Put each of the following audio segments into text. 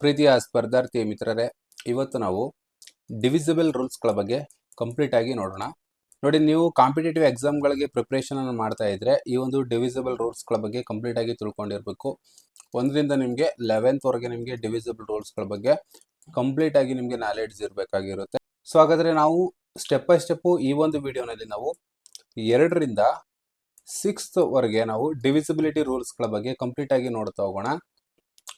ಪ್ರೀತಿಯ ಸ್ಪರ್ಧಾರ್ಥಿ ಮಿತ್ರರೇ, ಇವತ್ತು ನಾವು ಡಿವಿಸಿಬಲ್ ರೂಲ್ಸ್ಗಳ ಬಗ್ಗೆ ಕಂಪ್ಲೀಟ್ ಆಗಿ ನೋಡೋಣ. ನೋಡಿ, ನೀವು ಕಾಂಪಿಟೇಟಿವ್ ಎಕ್ಸಾಮ್ಗಳಿಗೆ ಪ್ರಿಪ್ರೇಷನನ್ನು ಮಾಡ್ತಾ ಇದ್ರೆ ಈ ಒಂದು ಡಿವಿಸಿಬಲ್ ರೂಲ್ಸ್ಗಳ ಬಗ್ಗೆ ಕಂಪ್ಲೀಟ್ ಆಗಿ ತಿಳ್ಕೊಂಡಿರ್ಬೇಕು. ಒಂದರಿಂದ ನಿಮಗೆ ಲೆವೆಂತ್ ವರೆಗೆ ನಿಮಗೆ ಡಿವಿಸಿಬಲ್ ರೂಲ್ಸ್ಗಳ ಬಗ್ಗೆ ಕಂಪ್ಲೀಟ್ ಆಗಿ ನಿಮಗೆ ನಾಲೆಡ್ಜ್ ಇರಬೇಕಾಗಿರುತ್ತೆ. ಸೊ ಹಾಗಾದರೆ ನಾವು ಸ್ಟೆಪ್ ಬೈ ಸ್ಟೆಪ್ಪು ಈ ಒಂದು ವಿಡಿಯೋನಲ್ಲಿ ನಾವು ಎರಡರಿಂದ ಸಿಕ್ಸ್ತ್ ವರೆಗೆ ನಾವು ಡಿವಿಸಿಬಿಲಿಟಿ ರೂಲ್ಸ್ಗಳ ಬಗ್ಗೆ ಕಂಪ್ಲೀಟ್ ಆಗಿ ನೋಡ್ತಾ ಹೋಗೋಣ.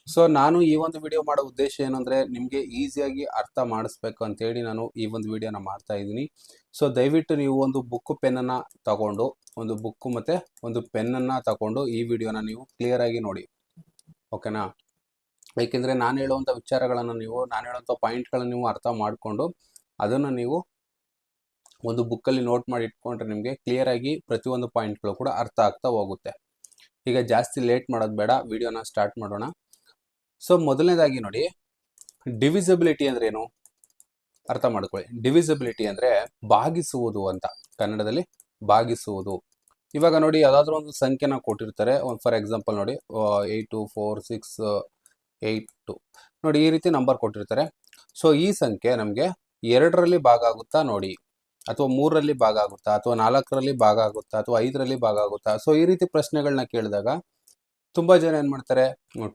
ಸೊ ನಾನು ಈ ಒಂದು ವಿಡಿಯೋ ಮಾಡೋ ಉದ್ದೇಶ ಏನಂದ್ರೆ ನಿಮಗೆ ಈಸಿಯಾಗಿ ಅರ್ಥ ಮಾಡಿಸ್ಬೇಕು ಅಂತೇಳಿ ನಾನು ಈ ಒಂದು ವಿಡಿಯೋನ ಮಾಡ್ತಾ ಇದ್ದೀನಿ. ಸೊ ದಯವಿಟ್ಟು ನೀವು ಒಂದು ಬುಕ್ ಪೆನ್ನನ್ನು ತಗೊಂಡು, ಒಂದು ಬುಕ್ ಮತ್ತು ಒಂದು ಪೆನ್ನನ್ನು ತಗೊಂಡು ಈ ವಿಡಿಯೋನ ನೀವು ಕ್ಲಿಯರ್ ಆಗಿ ನೋಡಿ. ಓಕೆನಾ ಏಕೆಂದರೆ ನಾನು ಹೇಳುವಂಥ ವಿಚಾರಗಳನ್ನು ನೀವು, ನಾನು ಹೇಳುವಂಥ ಪಾಯಿಂಟ್ಗಳನ್ನು ನೀವು ಅರ್ಥ ಮಾಡಿಕೊಂಡು ಅದನ್ನು ನೀವು ಒಂದು ಬುಕ್ಕಲ್ಲಿ ನೋಟ್ ಮಾಡಿ ಇಟ್ಕೊಂಡ್ರೆ ನಿಮಗೆ ಕ್ಲಿಯರ್ ಆಗಿ ಪ್ರತಿಯೊಂದು ಪಾಯಿಂಟ್ಗಳು ಕೂಡ ಅರ್ಥ ಆಗ್ತಾ ಹೋಗುತ್ತೆ. ಈಗ ಜಾಸ್ತಿ ಲೇಟ್ ಮಾಡೋದು ಬೇಡ ವಿಡಿಯೋನ ಸ್ಟಾರ್ಟ್ ಮಾಡೋಣ. ಸೊ ಮೊದಲನೇದಾಗಿ ನೋಡಿ ಡಿವಿಸಿಬಿಲಿಟಿ ಅಂದ್ರೆ ಏನು? ಅರ್ಥ ಮಾಡ್ಕೊಳ್ಳಿ. ಡಿವಿಸಿಬಿಲಿಟಿ ಅಂದ್ರೆ ಭಾಗಿಸುವುದು ಅಂತ. ಕನ್ನಡದಲ್ಲಿ ಭಾಗಿಸುವುದು ಇವಾಗ ನೋಡಿ, ಯಾವ್ದಾದ್ರು ಒಂದು ಸಂಖ್ಯೆನ ಕೊಟ್ಟಿರ್ತಾರೆ. ಒಂದು ಫಾರ್ ಎಕ್ಸಾಂಪಲ್ ನೋಡಿ eight two four six eight two ನೋಡಿ, ಈ ರೀತಿ ನಂಬರ್ ಕೊಟ್ಟಿರ್ತಾರೆ. ಸೊ ಈ ಸಂಖ್ಯೆ ನಮಗೆ ಎರಡರಲ್ಲಿ ಭಾಗ ಆಗುತ್ತಾ ನೋಡಿ? ಅಥವಾ ಮೂರರಲ್ಲಿ ಭಾಗ ಆಗುತ್ತಾ ಅಥವಾ ನಾಲ್ಕರಲ್ಲಿ ಭಾಗ ಆಗುತ್ತಾ ಅಥವಾ ಐದರಲ್ಲಿ ಭಾಗ ಆಗುತ್ತಾ ಸೊ ಈ ರೀತಿ ಪ್ರಶ್ನೆಗಳನ್ನ ಕೇಳಿದಾಗ ತುಂಬಾ ಜನ ಏನು ಮಾಡ್ತಾರೆ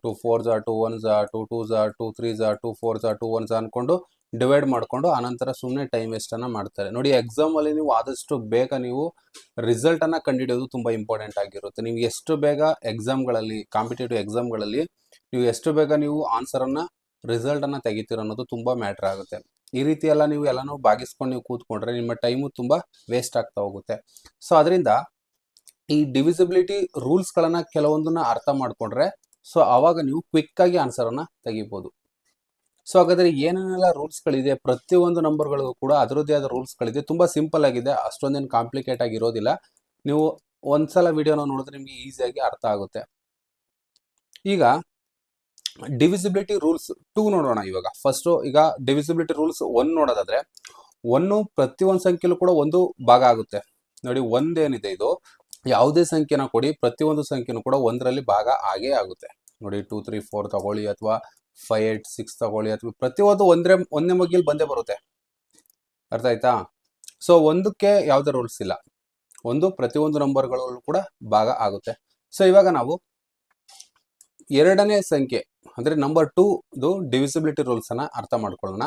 ಟು ಫೋರ್ ಜಾ ಟು ಒನ್ ಝಾ ಟು ಟೂ ಝಾ ಟು ತ್ರೀ ಝಾ ಟು ಫೋರ್ ಝಾ ಟು ಒನ್ ಝಾ ಅನ್ಕೊಂಡು ಡಿವೈಡ್ ಮಾಡ್ಕೊಂಡು ಆನಂತರ ಸುಮ್ಮನೆ ಟೈಮ್ ವೇಸ್ಟ್ ಅನ್ನ ಮಾಡ್ತಾರೆ. ನೋಡಿ ಎಕ್ಸಾಮ್ ಅಲ್ಲಿ ನೀವು ಆದಷ್ಟು ಬೇಗ ನೀವು ರಿಸಲ್ಟನ್ನು ಕಂಡುಹಿಡಿಯೋದು ತುಂಬಾ ಇಂಪಾರ್ಟೆಂಟ್ ಆಗಿರುತ್ತೆ. ನೀವು ಎಷ್ಟು ಬೇಗ ಎಕ್ಸಾಮ್ಗಳಲ್ಲಿ ಕಾಂಪಿಟೇಟಿವ್ ಎಕ್ಸಾಮ್ಗಳಲ್ಲಿ ನೀವು ಎಷ್ಟು ಬೇಗ ನೀವು ಆನ್ಸರ್ ರಿಸಲ್ಟನ್ನು ತೆಗಿತೀರ ಅನ್ನೋದು ತುಂಬಾ ಮ್ಯಾಟ್ರ್ ಆಗುತ್ತೆ. ಈ ರೀತಿ ಎಲ್ಲ ನೀವು ಎಲ್ಲಾನು ಭಾಗಿಸ್ಕೊಂಡು ನೀವು ಕೂತ್ಕೊಂಡ್ರೆ ನಿಮ್ಮ ಟೈಮು ತುಂಬಾ ವೇಸ್ಟ್ ಆಗ್ತಾ ಹೋಗುತ್ತೆ. ಸೊ ಅದರಿಂದ ಈ ಡಿವಿಸಿಬಿಲಿಟಿ ರೂಲ್ಸ್ಗಳನ್ನ ಕೆಲವೊಂದನ್ನ ಅರ್ಥ ಮಾಡ್ಕೊಂಡ್ರೆ ಸೊ ಅವಾಗ ನೀವು ಕ್ವಿಕ್ ಆಗಿ ಆನ್ಸರ್ ಅನ್ನ ತೆಗಿಬಹುದು ಸೊ ಹಾಗಾದ್ರೆ ಏನೇನೆಲ್ಲ ರೂಲ್ಸ್ಗಳಿದೆ ಪ್ರತಿಯೊಂದು ನಂಬರ್ಗಳಿಗೂ ಕೂಡ ಅದರದ್ದೇ ಆದ ರೂಲ್ಸ್ಗಳಿದೆ ತುಂಬಾ ಸಿಂಪಲ್ ಆಗಿದೆ, ಅಷ್ಟೊಂದೇನು ಕಾಂಪ್ಲಿಕೇಟ್ ಆಗಿರೋದಿಲ್ಲ ನೀವು ಒಂದ್ಸಲ ವಿಡಿಯೋನ ನೋಡಿದ್ರೆ ನಿಮ್ಗೆ ಈಸಿಯಾಗಿ ಅರ್ಥ ಆಗುತ್ತೆ. ಈಗ ಡಿವಿಸಿಬಿಲಿಟಿ ರೂಲ್ಸ್ ಟೂ ನೋಡೋಣ ಇವಾಗ. ಫಸ್ಟ್ ಈಗ ಡಿವಿಸಿಬಿಲಿಟಿ ರೂಲ್ಸ್ ಒನ್ ನೋಡೋದಾದ್ರೆ ಒನ್ನು ಪ್ರತಿಯೊಂದು ಸಂಖ್ಯೆಲೂ ಕೂಡ ಒಂದು ಭಾಗ ಆಗುತ್ತೆ. ನೋಡಿ, ಒಂದೇನಿದೆ ಇದು. ಯಾವುದೇ ಸಂಖ್ಯೆನ ಕೊಡಿ, ಪ್ರತಿಯೊಂದು ಸಂಖ್ಯೆನೂ ಕೂಡ ಒಂದರಲ್ಲಿ ಭಾಗ ಆಗೇ ಆಗುತ್ತೆ. ನೋಡಿ ಟೂ ತ್ರೀ ಫೋರ್ ತಗೊಳ್ಳಿ ಅಥವಾ ಫೈವ್ ಏಟ್ ಸಿಕ್ಸ್ ತಗೊಳ್ಳಿ ಅಥವಾ ಪ್ರತಿಯೊಂದು ಒಂದ್ರೆ ಒಂದೇ ಮಗ್ಗಿಲ್ ಬಂದೇ ಬರುತ್ತೆ. ಅರ್ಥ ಆಯ್ತಾ? ಸೊ ಒಂದಕ್ಕೆ ಯಾವುದೇ ರೂಲ್ಸ್ ಇಲ್ಲ. ಒಂದು ಪ್ರತಿಯೊಂದು ನಂಬರ್ಗಳಲ್ಲೂ ಕೂಡ ಭಾಗ ಆಗುತ್ತೆ. ಸೊ ಇವಾಗ ನಾವು ಎರಡನೇ ಸಂಖ್ಯೆ, ಅಂದ್ರೆ ನಂಬರ್ ಟೂದು ಡಿವಿಸಿಬಿಲಿಟಿ ರೂಲ್ಸ್ ಅನ್ನ ಅರ್ಥ ಮಾಡ್ಕೊಳ್ಳೋಣ.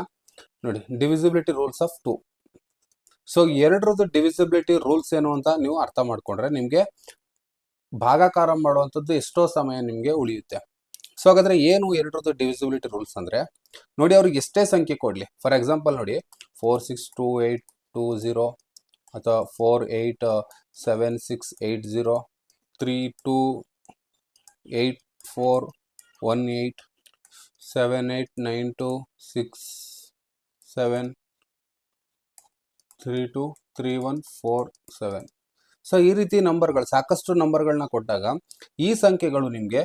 ನೋಡಿ divisibility rules of two so ಎರಡರದ್ದು divisibility rules ಏನು ಅಂತ ನೀವು ಅರ್ಥ ಮಾಡ್ಕೊಂಡ್ರೆ ನಿಮಗೆ ಭಾಗಾಕಾರ ಮಾಡುವಂಥದ್ದು ಎಷ್ಟೋ ಸಮಯ ನಿಮಗೆ ಉಳಿಯುತ್ತೆ. ಸೊ ಹಾಗಾದ್ರೆ ಏನು ಎರಡರದ್ದು ಡಿವಿಸಿಬಿಲಿಟಿ ರೂಲ್ಸ್ ಅಂದರೆ, ನೋಡಿ ಅವ್ರಿಗೆ ಎಷ್ಟೇ ಸಂಖ್ಯೆ ಕೊಡಲಿ. ಫಾರ್ ಎಕ್ಸಾಂಪಲ್ ನೋಡಿ four six two eight two zero ಅಥವಾ four eight seven six eight zero three two eight four one eight seven eight nine two six seven three two three one four seven so ಈ ರೀತಿ ನಂಬರ್ಗಳು ಸಾಕಷ್ಟು ನಂಬರ್ಗಳನ್ನ ಕೊಟ್ಟಾಗ ಈ ಸಂಖ್ಯೆಗಳು ನಿಮಗೆ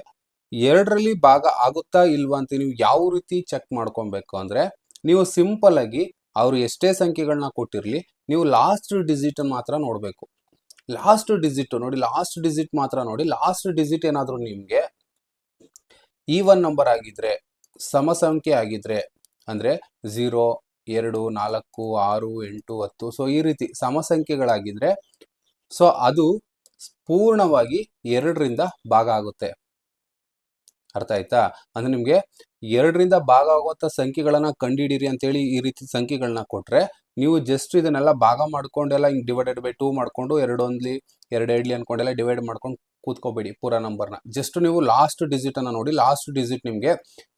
ಎರಡರಲ್ಲಿ ಭಾಗ ಆಗುತ್ತಾ ಇಲ್ವಾ ಅಂತ ನೀವು ಯಾವ ರೀತಿ ಚೆಕ್ ಮಾಡ್ಕೊಬೇಕು ಅಂದರೆ ನೀವು ಸಿಂಪಲ್ ಆಗಿ ಅವರು ಎಷ್ಟೇ ಸಂಖ್ಯೆಗಳನ್ನ ಕೊಟ್ಟಿರಲಿ, ನೀವು ಲಾಸ್ಟ್ ಡಿಜಿಟ್ ಮಾತ್ರ ನೋಡಬೇಕು. ಲಾಸ್ಟ್ ಡಿಜಿಟ್ ನೋಡಿ ಲಾಸ್ಟ್ ಡಿಜಿಟ್ ಮಾತ್ರ ನೋಡಿ ಲಾಸ್ಟ್ ಡಿಜಿಟ್ ಏನಾದರೂ ನಿಮಗೆ ಈವನ್ ನಂಬರ್ ಆಗಿದ್ರೆ ಸಮಸಂಖ್ಯೆ ಆಗಿದ್ರೆ, ಅಂದರೆ ಝೀರೋ ಎರಡು, ನಾಲ್ಕು, ಆರು, ಎಂಟು, ಹತ್ತು ಸೊ ಈ ರೀತಿ ಸಮ ಸಂಖ್ಯೆಗಳಾಗಿದ್ರೆ ಸೊ ಅದು ಪೂರ್ಣವಾಗಿ ಎರಡರಿಂದ ಭಾಗ ಆಗುತ್ತೆ. ಅರ್ಥ ಆಯ್ತಾ? ಅಂದ್ರೆ ನಿಮ್ಗೆ ಎರಡರಿಂದ ಭಾಗ ಆಗುವಂತ ಸಂಖ್ಯೆಗಳನ್ನ ಕಂಡುಹಿಡೀರಿ ಅಂತೇಳಿ ಈ ರೀತಿ ಸಂಖ್ಯೆಗಳನ್ನ ಕೊಟ್ರೆ, ನೀವು ಜಸ್ಟ್ ಇದನ್ನೆಲ್ಲ ಭಾಗ ಮಾಡ್ಕೊಂಡೆಲ್ಲ ಹಿಂಗೆ ಡಿವೈಡೆಡ್ ಬೈ ಟೂ ಮಾಡ್ಕೊಂಡು ಎರಡೊಂದ್ಲಿ ಎರಡು ಎರಡ್ಲಿ ಅನ್ಕೊಂಡೆಲ್ಲ ಡಿವೈಡ್ ಮಾಡ್ಕೊಂಡು ಕೂತ್ಕೋಬೇಡಿ ಪೂರಾ ನಂಬರ್ನ ಜಸ್ಟ್ ನೀವು ಲಾಸ್ಟ್ ಡಿಜಿಟ್ ಅನ್ನ ನೋಡಿ ಲಾಸ್ಟ್ ಡಿಜಿಟ್ ನಿಮ್ಗೆ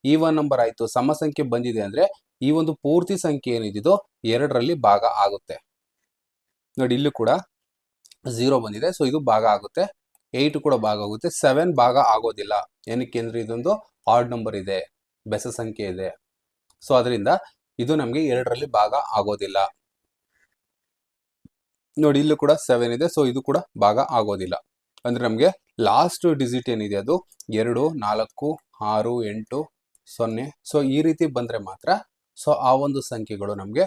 ಈವನ್ ನಂಬರ್ ಆಯ್ತು. ಸಮ ಸಂಖ್ಯೆ ಬಂದಿದೆ ಅಂದ್ರೆ ಈ ಒಂದು ಪೂರ್ತಿ ಸಂಖ್ಯೆ ಏನಿದಿದೋ ಎರಡರಲ್ಲಿ ಭಾಗ ಆಗುತ್ತೆ. ನೋಡಿ, ಇಲ್ಲೂ ಕೂಡ ಝೀರೋ ಬಂದಿದೆ. ಸೊ ಇದು ಭಾಗ ಆಗುತ್ತೆ. ಏಯ್ಟ್ ಕೂಡ ಭಾಗ ಆಗುತ್ತೆ. ಸೆವೆನ್ ಭಾಗ ಆಗೋದಿಲ್ಲ. ಏನಕ್ಕೆ ಅಂದರೆ ಇದೊಂದು ಆಡ್ ನಂಬರ್ ಇದೆ. ಬೆಸ ಸಂಖ್ಯೆ ಇದೆ. ಸೊ ಅದರಿಂದ ಇದು ನಮಗೆ ಎರಡರಲ್ಲಿ ಭಾಗ ಆಗೋದಿಲ್ಲ. ನೋಡಿ, ಇಲ್ಲೂ ಕೂಡ ಸೆವೆನ್ ಇದೆ. ಸೊ ಇದು ಕೂಡ ಭಾಗ ಆಗೋದಿಲ್ಲ. ಅಂದ್ರೆ ನಮಗೆ ಲಾಸ್ಟ್ ಡಿಜಿಟ್ ಏನಿದೆ ಅದು? ಎರಡು, ನಾಲ್ಕು, ಆರು, ಎಂಟು, ಸೊನ್ನೆ. ಸೊ ಈ ರೀತಿ ಬಂದ್ರೆ ಮಾತ್ರ ಸೊ ಆ ಒಂದು ಸಂಖ್ಯೆಗಳು ನಮಗೆ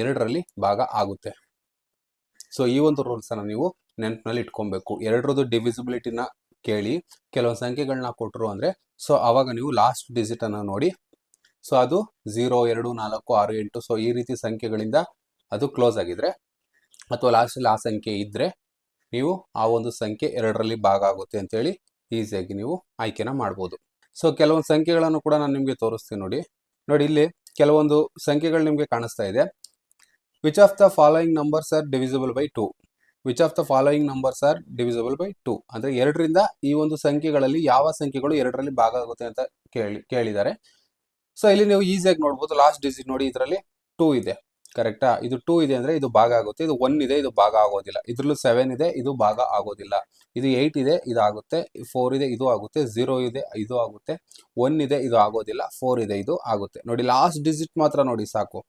ಎರಡರಲ್ಲಿ ಭಾಗ ಆಗುತ್ತೆ. ಸೊ ಈ ಒಂದು ರೂಲ್ಸ್ ಅನ್ನ ನೀವು ನೆನಪಿನಲ್ಲಿ ಇಟ್ಕೊಬೇಕು. ಎರಡರದ್ದು ಡಿವಿಸಿಬಿಲಿಟಿನ ಕೇಳಿ ಕೆಲವು ಸಂಖ್ಯೆಗಳನ್ನ ಕೊಟ್ಟರು ಅಂದ್ರೆ ಸೊ ಆವಾಗ ನೀವು ಲಾಸ್ಟ್ ಡಿಜಿಟ್ ಅನ್ನ ನೋಡಿ. ಸೊ ಅದು ಝೀರೋ ಎರಡು, ನಾಲ್ಕು, ಆರು, ಎಂಟು ಸೊ ಈ ರೀತಿ ಸಂಖ್ಯೆಗಳಿಂದ ಅದು ಕ್ಲೋಸ್ ಆಗಿದ್ರೆ ಅಥವಾ ಲಾಸ್ಟಲ್ಲಿ ಆ ಸಂಖ್ಯೆ ಇದ್ದರೆ ನೀವು ಆ ಒಂದು ಸಂಖ್ಯೆ ಎರಡರಲ್ಲಿ ಭಾಗ ಆಗುತ್ತೆ ಅಂತೇಳಿ ಈಸಿಯಾಗಿ ನೀವು ಆಯ್ಕೆನ ಮಾಡ್ಬೋದು. ಸೊ ಕೆಲವೊಂದು ಸಂಖ್ಯೆಗಳನ್ನು ಕೂಡ ನಾನು ನಿಮಗೆ ತೋರಿಸ್ತೀನಿ ನೋಡಿ. ನೋಡಿ ಇಲ್ಲಿ ಕೆಲವೊಂದು ಸಂಖ್ಯೆಗಳು ನಿಮಗೆ ಕಾಣಿಸ್ತಾ ಇದೆ. Which of the following numbers are divisible by two which of the following numbers are divisible by two ಅಂದರೆ ಎರಡರಿಂದ ಈ ಒಂದು ಸಂಖ್ಯೆಗಳಲ್ಲಿ ಯಾವ ಸಂಖ್ಯೆಗಳು ಎರಡರಲ್ಲಿ ಭಾಗ ಆಗುತ್ತೆ ಅಂತ ಕೇಳಿ ಕೇಳಿದ್ದಾರೆ. ಸೊ ಇಲ್ಲಿ ನೀವು ಈಸಿಯಾಗಿ ನೋಡ್ಬೋದು. ಲಾಸ್ಟ್ ಡಿಜಿಟ್ ನೋಡಿ, ಇದರಲ್ಲಿ ಟೂ ಇದೆ. ಕರೆಕ್ಟಾ? ಇದು ಟೂ ಇದೆ ಅಂದ್ರೆ ಇದು ಭಾಗ ಆಗುತ್ತೆ. ಇದು ಒನ್ ಇದೆ, ಇದು ಭಾಗ ಆಗೋದಿಲ್ಲ. ಇದರಲ್ಲೂ ಸೆವೆನ್ ಇದೆ, ಇದು ಭಾಗ ಆಗೋದಿಲ್ಲ. ಇದು ಏಯ್ಟ್ ಇದೆ, ಇದು ಆಗುತ್ತೆ. ಫೋರ್ ಇದೆ, ಇದು ಆಗುತ್ತೆ. ಝೀರೋ ಇದೆ, ಇದು ಆಗುತ್ತೆ. ಒನ್ ಇದೆ, ಇದು ಆಗೋದಿಲ್ಲ. ಫೋರ್ ಇದೆ, ಇದು ಆಗುತ್ತೆ. ನೋಡಿ ಲಾಸ್ಟ್ ಡಿಜಿಟ್ ಮಾತ್ರ ನೋಡಿ ಸಾಕು.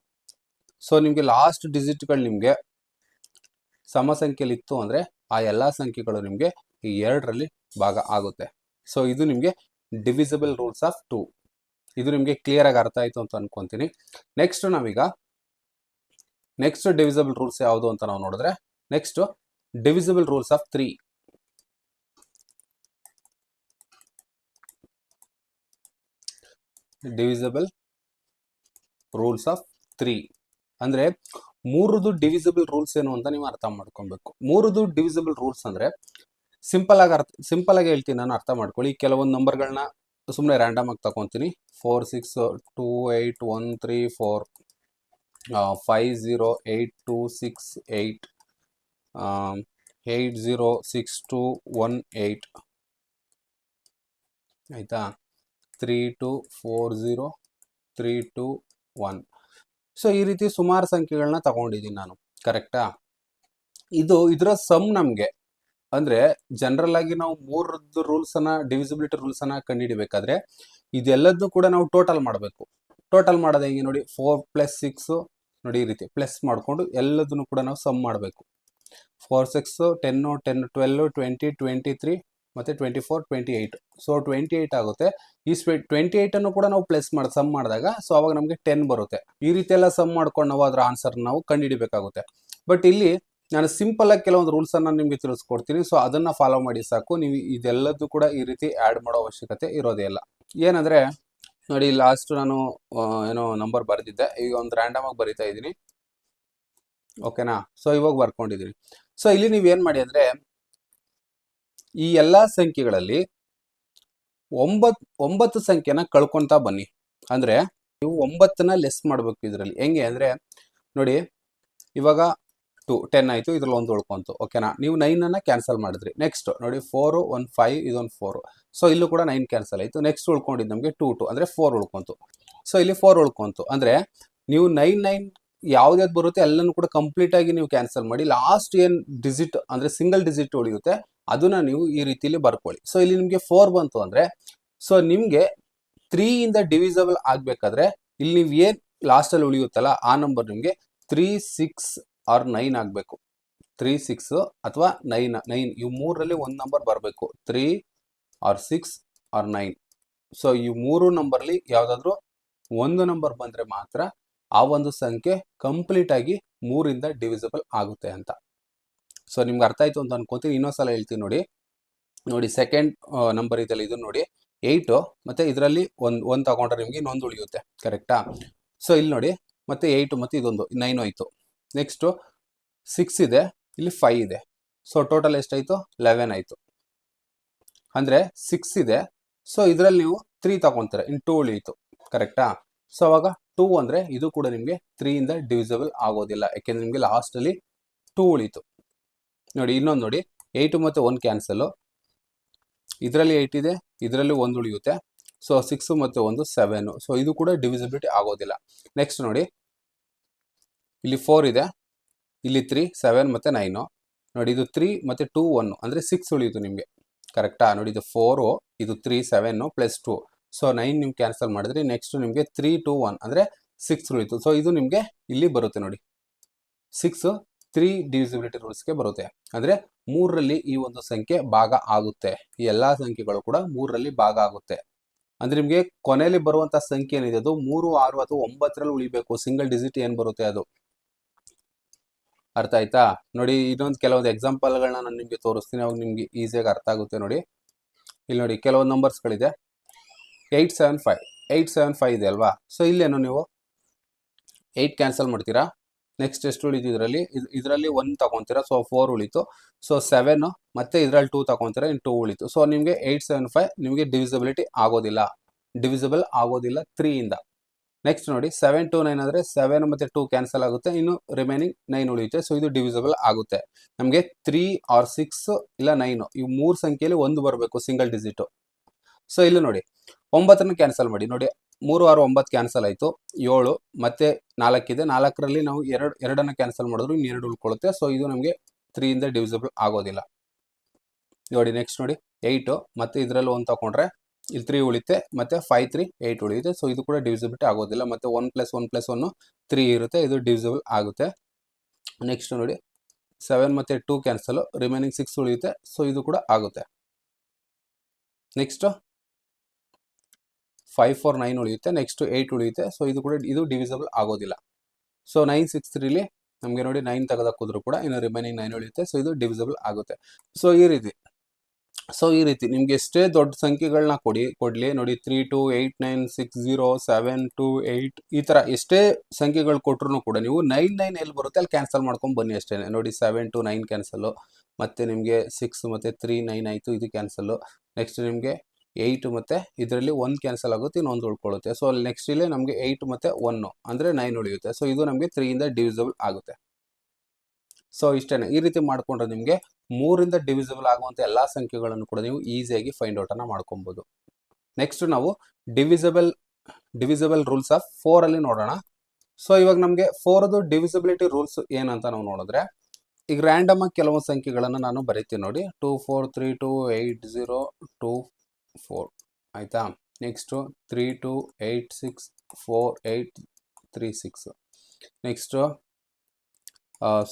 ಸೊ ನಿಮಗೆ ಲಾಸ್ಟ್ ಡಿಜಿಟ್ಗಳು ನಿಮಗೆ ಸಮ ಸಂಖ್ಯೆಯಲ್ಲಿ ಇತ್ತು ಅಂದರೆ ಆ ಎಲ್ಲ ಸಂಖ್ಯೆಗಳು ನಿಮಗೆ ಈ ಎರಡರಲ್ಲಿ ಭಾಗ ಆಗುತ್ತೆ. ಸೊ ಇದು ನಿಮಗೆ ಡಿವಿಸಿಬಲ್ ರೂಲ್ಸ್ ಆಫ್ ಟೂ ಇದು ನಿಮಗೆ ಕ್ಲಿಯರ್ ಆಗಿ ಅರ್ಥ ಆಯಿತು ಅಂತ ಅನ್ಕೊಂತೀನಿ. ನೆಕ್ಸ್ಟ್ ನಾವೀಗ ನೆಕ್ಸ್ಟ್ ಡಿವಿಸಬಲ್ ರೂಲ್ಸ್ ಯಾವುದು ಅಂತ ನಾವು ನೋಡಿದ್ರೆ next divisible rules of three divisible rules of three ಅಂದ್ರೆ ಮೂರದು ಡಿವಿಸಿಬಲ್ ರೂಲ್ಸ್ ಏನು ಅಂತ ನೀವು ಅರ್ಥ ಮಾಡ್ಕೊಬೇಕು. ಮೂರದು ಡಿವಿಸಿಬಲ್ ರೂಲ್ಸ್ ಅಂದ್ರೆ ಸಿಂಪಲ್ ಆಗಿ ಅರ್ಥ ಸಿಂಪಲ್ ಆಗಿ ಹೇಳ್ತೀನಿ, ನಾನು ಅರ್ಥ ಮಾಡ್ಕೊಳ್ಳಿ. ಕೆಲವೊಂದು ನಂಬರ್ಗಳನ್ನ ಸುಮ್ಮನೆ ರ್ಯಾಂಡಮ್ ಆಗಿ ತಗೊತೀನಿ four six two eight one three four five zero eight two six eight eight zero six two one eight ಆಯಿತಾ? Three two four zero three two one so ಈ ರೀತಿ ಸುಮಾರು ಸಂಖ್ಯೆಗಳನ್ನ ತಗೊಂಡಿದ್ದೀನಿ ನಾನು. ಕರೆಕ್ಟಾ ಇದು ಇದರ ಸಮ್ ನಮಗೆ. ಅಂದರೆ ಜನರಲ್ ಆಗಿ ನಾವು ಮೂರದ್ದು ರೂಲ್ಸನ್ನು ಡಿವಿಸಿಬಿಲಿಟಿ ರೂಲ್ಸನ್ನು ಕಂಡುಹಿಡಿಬೇಕಾದ್ರೆ ಇದೆಲ್ಲದನ್ನು ಕೂಡ ನಾವು ಟೋಟಲ್ ಮಾಡಬೇಕು. ಟೋಟಲ್ ಮಾಡೋದು ಹೆಂಗೆ ನೋಡಿ? ಫೋರ್ ಪ್ಲಸ್ ಸಿಕ್ಸು ನೋಡಿ ಈ ರೀತಿ ಪ್ಲಸ್ ಮಾಡಿಕೊಂಡು ಎಲ್ಲದನ್ನು ಕೂಡ ನಾವು ಸಮ್ ಮಾಡಬೇಕು. Four six ten ten twelve twenty twenty three ಮತ್ತು twenty four twenty eight so twenty eight ಆಗುತ್ತೆ. ಈ ಸ್ವೆ ಟ್ವೆಂಟಿ ಏಯ್ಟನ್ನು ಕೂಡ ನಾವು ಪ್ಲಸ್ ಮಾಡಿ ಸಮ್ ಮಾಡಿದಾಗ ಸೊ ಅವಾಗ ನಮಗೆ ಟೆನ್ ಬರುತ್ತೆ. ಈ ರೀತಿ ಎಲ್ಲ ಸಮ್ ಮಾಡ್ಕೊಂಡು ನಾವು ಅದರ ಆನ್ಸರ್ ನಾವು ಕಂಡುಹಿಡಿಬೇಕಾಗುತ್ತೆ. ಬಟ್ ಇಲ್ಲಿ ನಾನು ಸಿಂಪಲ್ ಆಗಿ ಕೆಲವೊಂದು ರೂಲ್ಸ್ ಅನ್ನ ನಿಮಗೆ ತಿಳಿಸ್ಕೊಡ್ತೀನಿ. ಸೊ ಅದನ್ನ ಫಾಲೋ ಮಾಡಿ ಸಾಕು. ನೀವು ಇದೆಲ್ಲದೂ ಕೂಡ ಈ ರೀತಿ ಆ್ಯಡ್ ಮಾಡೋ ಅವಶ್ಯಕತೆ ಇರೋದೇ ಇಲ್ಲ. ಏನಂದ್ರೆ ನೋಡಿ ಲಾಸ್ಟ್ ನಾನು ಏನೋ ನಂಬರ್ ಬರೆದಿದ್ದೆ. ಈಗ ಒಂದು ರ್ಯಾಂಡಮ್ ಆಗಿ ಬರಿತಾ ಇದ್ದೀನಿ. ಓಕೆನಾ ಸೊ ಇವಾಗ ಬರ್ಕೊಂಡಿದ್ದೀನಿ ಸೊ ಇಲ್ಲಿ ನೀವು ಏನು ಮಾಡಿ ಅಂದ್ರೆ, ಈ ಎಲ್ಲ ಸಂಖ್ಯೆಗಳಲ್ಲಿ ಒಂಬತ್, ಒಂಬತ್ತು ಸಂಖ್ಯೆನ ಕಳ್ಕೊತಾ ಬನ್ನಿ. ಅಂದ್ರೆ, ನೀವು ಒಂಬತ್ತನ್ನ ಲೆಸ್ ಮಾಡಬೇಕು ಇದರಲ್ಲಿ. ಹೆಂಗೆ ಅಂದ್ರೆ, ನೋಡಿ, ಇವಾಗ ಟು ಟೆನ್ ಆಯಿತು, ಇದ್ರಲ್ಲಿ ಒಂದು ಉಳ್ಕೊಂತು. ಓಕೆನಾ ನೀವು ನೈನನ್ನು ಕ್ಯಾನ್ಸಲ್ ಮಾಡಿದ್ರಿ. ನೆಕ್ಸ್ಟ್ ನೋಡಿ ಫೋರು ಒನ್ ಫೈವ್ ಇದೊಂದು ಫೋರು ಸೊ ಇಲ್ಲೂ ಕೂಡ ನೈನ್ ಕ್ಯಾನ್ಸಲ್ ಆಯಿತು. ನೆಕ್ಸ್ಟ್ ಉಳ್ಕೊಂಡಿದ್ದು ನಮಗೆ ಟೂ ಟು ಅಂದರೆ ಫೋರ್ ಉಳ್ಕೊಂತು. ಸೊ ಇಲ್ಲಿ ಫೋರ್ ಉಳ್ಕೊಂತು. ಅಂದರೆ ನೀವು ನೈನ್ ನೈನ್ ಯಾವ್ದ್ಯಾವ್ದು ಬರುತ್ತೆ ಎಲ್ಲನೂ ಕೂಡ ಕಂಪ್ಲೀಟ್ ಆಗಿ ನೀವು ಕ್ಯಾನ್ಸಲ್ ಮಾಡಿ ಲಾಸ್ಟ್ ಏನು ಡಿಜಿಟ್ ಅಂದರೆ ಸಿಂಗಲ್ ಡಿಜಿಟ್ ಉಳಿಯುತ್ತೆ, ಅದನ್ನ ನೀವು ಈ ರೀತಿಲಿ ಬರ್ಕೊಳ್ಳಿ. ಸೊ ಇಲ್ಲಿ ನಿಮಗೆ ಫೋರ್ ಬಂತು ಅಂದರೆ ಸೊ ನಿಮಗೆ ತ್ರೀಯಿಂದ ಡಿವಿಸಬಲ್ ಆಗಬೇಕಾದ್ರೆ, ಇಲ್ಲಿ ನೀವು ಏನು ಲಾಸ್ಟಲ್ಲಿ ಉಳಿಯುತ್ತಲ್ಲ, ಆ ನಂಬರ್ ನಿಮಗೆ ತ್ರೀ ಸಿಕ್ಸ್ ಆರ್ ನೈನ್ ಆಗಬೇಕು. ತ್ರೀ ಸಿಕ್ಸ್ ಅಥವಾ ನೈನ್ ನೈನ್ ಇವು ಮೂರರಲ್ಲಿ ಒಂದು ನಂಬರ್ ಬರಬೇಕು. Three or six, or nine. So ಈ ಮೂರು ನಂಬರ್ಲಿ ಯಾವುದಾದ್ರೂ ಒಂದು ನಂಬರ್ ಬಂದರೆ ಮಾತ್ರ ಆ ಒಂದು ಸಂಖ್ಯೆ ಕಂಪ್ಲೀಟ್ ಆಗಿ ಮೂರಿಂದ ಡಿವಿಸಿಬಲ್ ಆಗುತ್ತೆ ಅಂತ. ಸೊ ನಿಮ್ಗೆ ಅರ್ಥ ಆಯಿತು ಅಂತ ಅನ್ಕೊಂತೀನಿ. ಇನ್ನೊಂದ್ಸಲ ಹೇಳ್ತೀನಿ ನೋಡಿ. ನೋಡಿ ಸೆಕೆಂಡ್ ನಂಬರ್ ಇದೆಲ್ಲ ಇದು ನೋಡಿ. ಏಯ್ಟು ಮತ್ತು ಇದರಲ್ಲಿ ಒಂದು ಒಂದು ತಗೊಂಡ್ರೆ ನಿಮಗೆ ಇನ್ನೊಂದು ಉಳಿಯುತ್ತೆ. ಕರೆಕ್ಟಾ ಸೊ ಇಲ್ಲಿ ನೋಡಿ. ಮತ್ತೆ ಏಯ್ಟು ಮತ್ತು ಇದೊಂದು. ನೈನ್ ಹೋಯ್ತು. ನೆಕ್ಸ್ಟು ಸಿಕ್ಸ್ ಇದೆ. ಇಲ್ಲಿ ಫೈವ್ ಇದೆ. ಸೊ ಟೋಟಲ್ ಎಷ್ಟಾಯಿತು? ಲೆವೆನ್ ಆಯಿತು. ಅಂದರೆ ಸಿಕ್ಸ್ ಇದೆ. ಸೊ ಇದರಲ್ಲಿ ನೀವು ತ್ರೀ ತಗೊಂತಾರೆ. ಇನ್ ಟೂ ಉಳಿಯಿತು ಕರೆಕ್ಟಾ ಸೊ ಅವಾಗ ಟೂ ಅಂದರೆ ಇದು ಕೂಡ ನಿಮಗೆ ತ್ರೀಯಿಂದ ಡಿವಿಸಬಲ್ ಆಗೋದಿಲ್ಲ. ಯಾಕೆಂದ್ರೆ ನಿಮಗೆ ಲಾಸ್ಟಲ್ಲಿ ಟೂ ಉಳಿತು ನೋಡಿ, ಇನ್ನೊಂದು ನೋಡಿ. ಏಯ್ಟು ಮತ್ತು ಒನ್ ಕ್ಯಾನ್ಸಲು ಇದರಲ್ಲಿ ಏಯ್ಟ್ ಇದೆ, ಇದರಲ್ಲಿ ಒಂದು ಉಳಿಯುತ್ತೆ. ಸೊ ಸಿಕ್ಸು ಮತ್ತು ಒಂದು ಸೆವೆನು ಸೊ ಇದು ಕೂಡ ಡಿವಿಸಿಬಿಲಿಟಿ ಆಗೋದಿಲ್ಲ. ನೆಕ್ಸ್ಟ್ ನೋಡಿ. ಇಲ್ಲಿ ಫೋರ್ ಇದೆ. ಇಲ್ಲಿ ತ್ರೀ ಸೆವೆನ್ ಮತ್ತು ನೈನು ನೋಡಿ, ಇದು ತ್ರೀ ಮತ್ತು ಟೂ ಒನ್ನು ಅಂದರೆ ಸಿಕ್ಸ್ ಉಳಿಯಿತು ನಿಮಗೆ. ಕರೆಕ್ಟಾ? ನೋಡಿ, ಇದು ಫೋರು, ಇದು three, seven plus two. So, nine ನಿಮ್ಗೆ ಕ್ಯಾನ್ಸಲ್ ಮಾಡಿದ್ರೆ ನೆಕ್ಸ್ಟ್ ನಿಮಗೆ ತ್ರೀ, ಟು, ಒನ್, ಅಂದರೆ ಸಿಕ್ಸ್ ಉಳಿತು ಸೊ, ಇದು ನಿಮಗೆ ಇಲ್ಲಿ ಬರುತ್ತೆ ನೋಡಿ. ಸಿಕ್ಸ್, ತ್ರೀ ಡಿವಿಸಿಬಿಲಿಟಿ ರೂಲ್ಸ್ಗೆ ಬರುತ್ತೆ. ಅಂದರೆ ಮೂರರಲ್ಲಿ ಈ ಒಂದು ಸಂಖ್ಯೆ ಭಾಗ ಆಗುತ್ತೆ. ಈ ಎಲ್ಲ ಸಂಖ್ಯೆಗಳು ಕೂಡ ಮೂರರಲ್ಲಿ ಭಾಗ ಆಗುತ್ತೆ. ಅಂದ್ರೆ ನಿಮಗೆ ಕೊನೆಯಲ್ಲಿ ಬರುವಂತ ಸಂಖ್ಯೆ ಏನಿದೆ ಅದು ಮೂರು, ಆರು ಅಥವಾ ಒಂಬತ್ತರಲ್ಲಿ ಉಳಿಬೇಕು. ಸಿಂಗಲ್ ಡಿಜಿಟ್ ಏನ್ ಬರುತ್ತೆ ಅದು? ಅರ್ಥ ಆಯ್ತಾ? ನೋಡಿ, ಇನ್ನೊಂದು ಕೆಲವೊಂದು ಎಕ್ಸಾಂಪಲ್ಗಳನ್ನ ನಾನು ನಿಮಗೆ ತೋರಿಸ್ತೀನಿ, ಅವಾಗ ನಿಮಗೆ ಈಸಿಯಾಗಿ ಅರ್ಥ ಆಗುತ್ತೆ ನೋಡಿ. ಇಲ್ಲಿ ನೋಡಿ, ಕೆಲವೊಂದು ನಂಬರ್ಸ್ಗಳಿದೆ eight seven five eight seven five ಇದೆ ಅಲ್ವಾ? ಸೊ ಇಲ್ಲೇನು ನೀವು? ಏಯ್ಟ್ ಕ್ಯಾನ್ಸಲ್ ಮಾಡ್ತೀರಾ? ನೆಕ್ಸ್ಟ್ ಎಷ್ಟು ಉಳಿತು ಇದರಲ್ಲಿ? ಇದರಲ್ಲಿ ಒನ್ ತಗೊತೀರಾ? ಸೊ ಫೋರ್ ಉಳಿತು. ಸೊ ಸೆವೆನ್ ಮತ್ತೆ ಇದರಲ್ಲಿ ಟೂ ತಗೊತೀರಾ? ಇನ್ನು ಟೂ ಉಳಿತು. ಸೊ ನಿಮಗೆ ಏಯ್ಟ್ ಸೆವೆನ್ ಫೈವ್ ನಿಮಗೆ ಡಿವಿಸಿಬಿಲಿಟಿ ಆಗೋದಿಲ್ಲ. ಡಿವಿಸಿಬಲ್ ಆಗೋದಿಲ್ಲ ತ್ರೀಯಿಂದ ನೆಕ್ಸ್ಟ್ ನೋಡಿ ಸೆವೆನ್ ಟು ನೈನ್ ಆದರೆ ಸೆವೆನ್ ಮತ್ತು ಟೂ ಕ್ಯಾನ್ಸಲ್ ಆಗುತ್ತೆ. ಇನ್ನು ರಿಮೈನಿಂಗ್ ನೈನ್ ಉಳಿಯುತ್ತೆ. ಸೊ ಇದು ಡಿವಿಸಬಲ್ ಆಗುತ್ತೆ. ನಮಗೆ ತ್ರೀ ಆರ್ ಸಿಕ್ಸ್ ಇಲ್ಲ ನೈನು ಈ ಮೂರು ಸಂಖ್ಯೆಯಲ್ಲಿ ಒಂದು ಬರಬೇಕು ಸಿಂಗಲ್ ಡಿಜಿಟು ಸೊ ಇಲ್ಲಿ ನೋಡಿ, ಒಂಬತ್ತನ್ನು ಕ್ಯಾನ್ಸಲ್ ಮಾಡಿ. ನೋಡಿ, ಮೂರು ಆರು ಒಂಬತ್ತು ಕ್ಯಾನ್ಸಲ್ ಆಯಿತು. ಏಳು ಮತ್ತೆ ನಾಲ್ಕಿದೆ. ನಾಲ್ಕರಲ್ಲಿ ನಾವು ಎರಡು, ಎರಡನ್ನು ಕ್ಯಾನ್ಸಲ್ ಮಾಡಿದ್ರು ಇನ್ನು ಎರಡು ಉಳ್ಕೊಳ್ಳುತ್ತೆ. ಸೊ ಇದು ನಮಗೆ ತ್ರೀಯಿಂದ ಡಿವಿಸಬಲ್ ಆಗೋದಿಲ್ಲ. ನೋಡಿ ನೆಕ್ಸ್ಟ್ ನೋಡಿ ಏಯ್ಟು ಮತ್ತು ಇದರಲ್ಲಿ ಒಂದು ತಗೊಂಡ್ರೆ ಇಲ್ಲಿ ತ್ರೀ ಉಳಿತೆ ಮತ್ತೆ ಫೈವ್ ತ್ರೀ ಏಯ್ಟ್ ಉಳಿಯುತ್ತೆ. ಸೊ ಇದು ಕೂಡ ಡಿವಿಸಿಬಿಲಿಟಿ ಆಗೋದಿಲ್ಲ. ಮತ್ತೆ one plus one plus one three ಇರುತ್ತೆ. ಇದು ಡಿವಿಸಿಬಲ್ ಆಗುತ್ತೆ. ನೆಕ್ಸ್ಟ್ ನೋಡಿ. ಸೆವೆನ್ ಮತ್ತೆ ಟೂ ಕ್ಯಾನ್ಸಲ್ ರಿಮೈನಿಂಗ್ ಸಿಕ್ಸ್ ಉಳಿಯುತ್ತೆ. ಸೊ ಇದು ಕೂಡ ಆಗುತ್ತೆ. ನೆಕ್ಸ್ಟ್ ಫೈವ್ ಫೋರ್ ನೈನ್ ಉಳಿಯುತ್ತೆ. ನೆಕ್ಸ್ಟ್ ಏಯ್ಟ್ ಉಳಿಯುತ್ತೆ. ಸೊ ಇದು ಕೂಡ, ಇದು ಡಿವಿಸಿಬಲ್ ಆಗೋದಿಲ್ಲ. ಸೊ ನೈನ್ ಸಿಕ್ಸ್ ತ್ರೀಲಿ ನಮಗೆ ನೋಡಿ ನೈನ್ ತೆಗೆದಾಕಿದ್ರು ಕೂಡ, ಇನ್ನು ರಿಮೈನಿಂಗ್ ನೈನ್ ಉಳಿಯುತ್ತೆ. ಸೊ ಇದು ಡಿವಿಸಿಬಲ್ ಆಗುತ್ತೆ. ಸೊ ಈ ರೀತಿ. ಸೊ ಈ ರೀತಿ ನಿಮಗೆ ಎಷ್ಟೇ ದೊಡ್ಡ ಸಂಖ್ಯೆಗಳನ್ನ ಕೊಡಿ, ಕೊಡಲಿ. ನೋಡಿ three two eight nine six zero seven two eight ಈ ಥರ ಎಷ್ಟೇ ಸಂಖ್ಯೆಗಳು ಕೊಟ್ಟರು ಕೂಡ ನೀವು ನೈನ್ ನೈನ್ ಎಲ್ಲಿ ಬರುತ್ತೆ ಅಲ್ಲಿ ಕ್ಯಾನ್ಸಲ್ ಮಾಡ್ಕೊಂಡು ಬನ್ನಿ ಅಷ್ಟೇ. ನೋಡಿ ಸೆವೆನ್ ಟು ನೈನ್ ಕ್ಯಾನ್ಸಲ್ಲು ಮತ್ತು ನಿಮಗೆ ಸಿಕ್ಸ್ ಮತ್ತು ತ್ರೀ ನೈನ್ ಆಯಿತು, ಇದು ಕ್ಯಾನ್ಸಲ್ಲು ನೆಕ್ಸ್ಟ್ ನಿಮಗೆ ಏಯ್ಟ್ ಮತ್ತು ಇದರಲ್ಲಿ ಒಂದು ಕ್ಯಾನ್ಸಲ್ ಆಗುತ್ತೆ, ಇನ್ನೊಂದು ಉಳ್ಕೊಳ್ಳುತ್ತೆ. ಸೊ ಅಲ್ಲಿ ನೆಕ್ಸ್ಟ್ ಇಲ್ಲಿ ನಮಗೆ ಏಯ್ಟ್ ಮತ್ತು ಒನ್ನು ಅಂದರೆ ನೈನ್ ಉಳಿಯುತ್ತೆ. ಸೊ ಇದು ನಮಗೆ ತ್ರೀಯಿಂದ ಡಿವಿಸಬಲ್ ಆಗುತ್ತೆ. ಸೊ ಇಷ್ಟೇ ಈ ರೀತಿ ಮಾಡಿಕೊಂಡ್ರೆ ನಿಮಗೆ ಮೂರಿಂದ ಡಿವಿಸಿಬಲ್ ಆಗುವಂಥ ಎಲ್ಲ ಸಂಖ್ಯೆಗಳನ್ನು ಕೂಡ ನೀವು ಈಸಿಯಾಗಿ ಫೈಂಡ್ ಔಟನ್ನು ಮಾಡ್ಕೊಬೋದು. ನೆಕ್ಸ್ಟ್ ನಾವು ಡಿವಿಸಿಬಲ್ ಡಿವಿಸಿಬಲ್ ರೂಲ್ಸ್ ಆಫ್ ಫೋರಲ್ಲಿ ನೋಡೋಣ. ಸೊ ಇವಾಗ ನಮಗೆ ಫೋರ್ದು ಡಿವಿಸಿಬಿಲಿಟಿ ರೂಲ್ಸ್ ಏನಂತ ನಾವು ನೋಡಿದ್ರೆ, ಈಗ ರ್ಯಾಂಡಮ್ ಆಗಿ ಕೆಲವೊಂದು ಸಂಖ್ಯೆಗಳನ್ನು ನಾನು ಬರೀತೀನಿ ನೋಡಿ. Two four three two eight zero two four ಆಯಿತಾ? Next three two eight six four eight three six next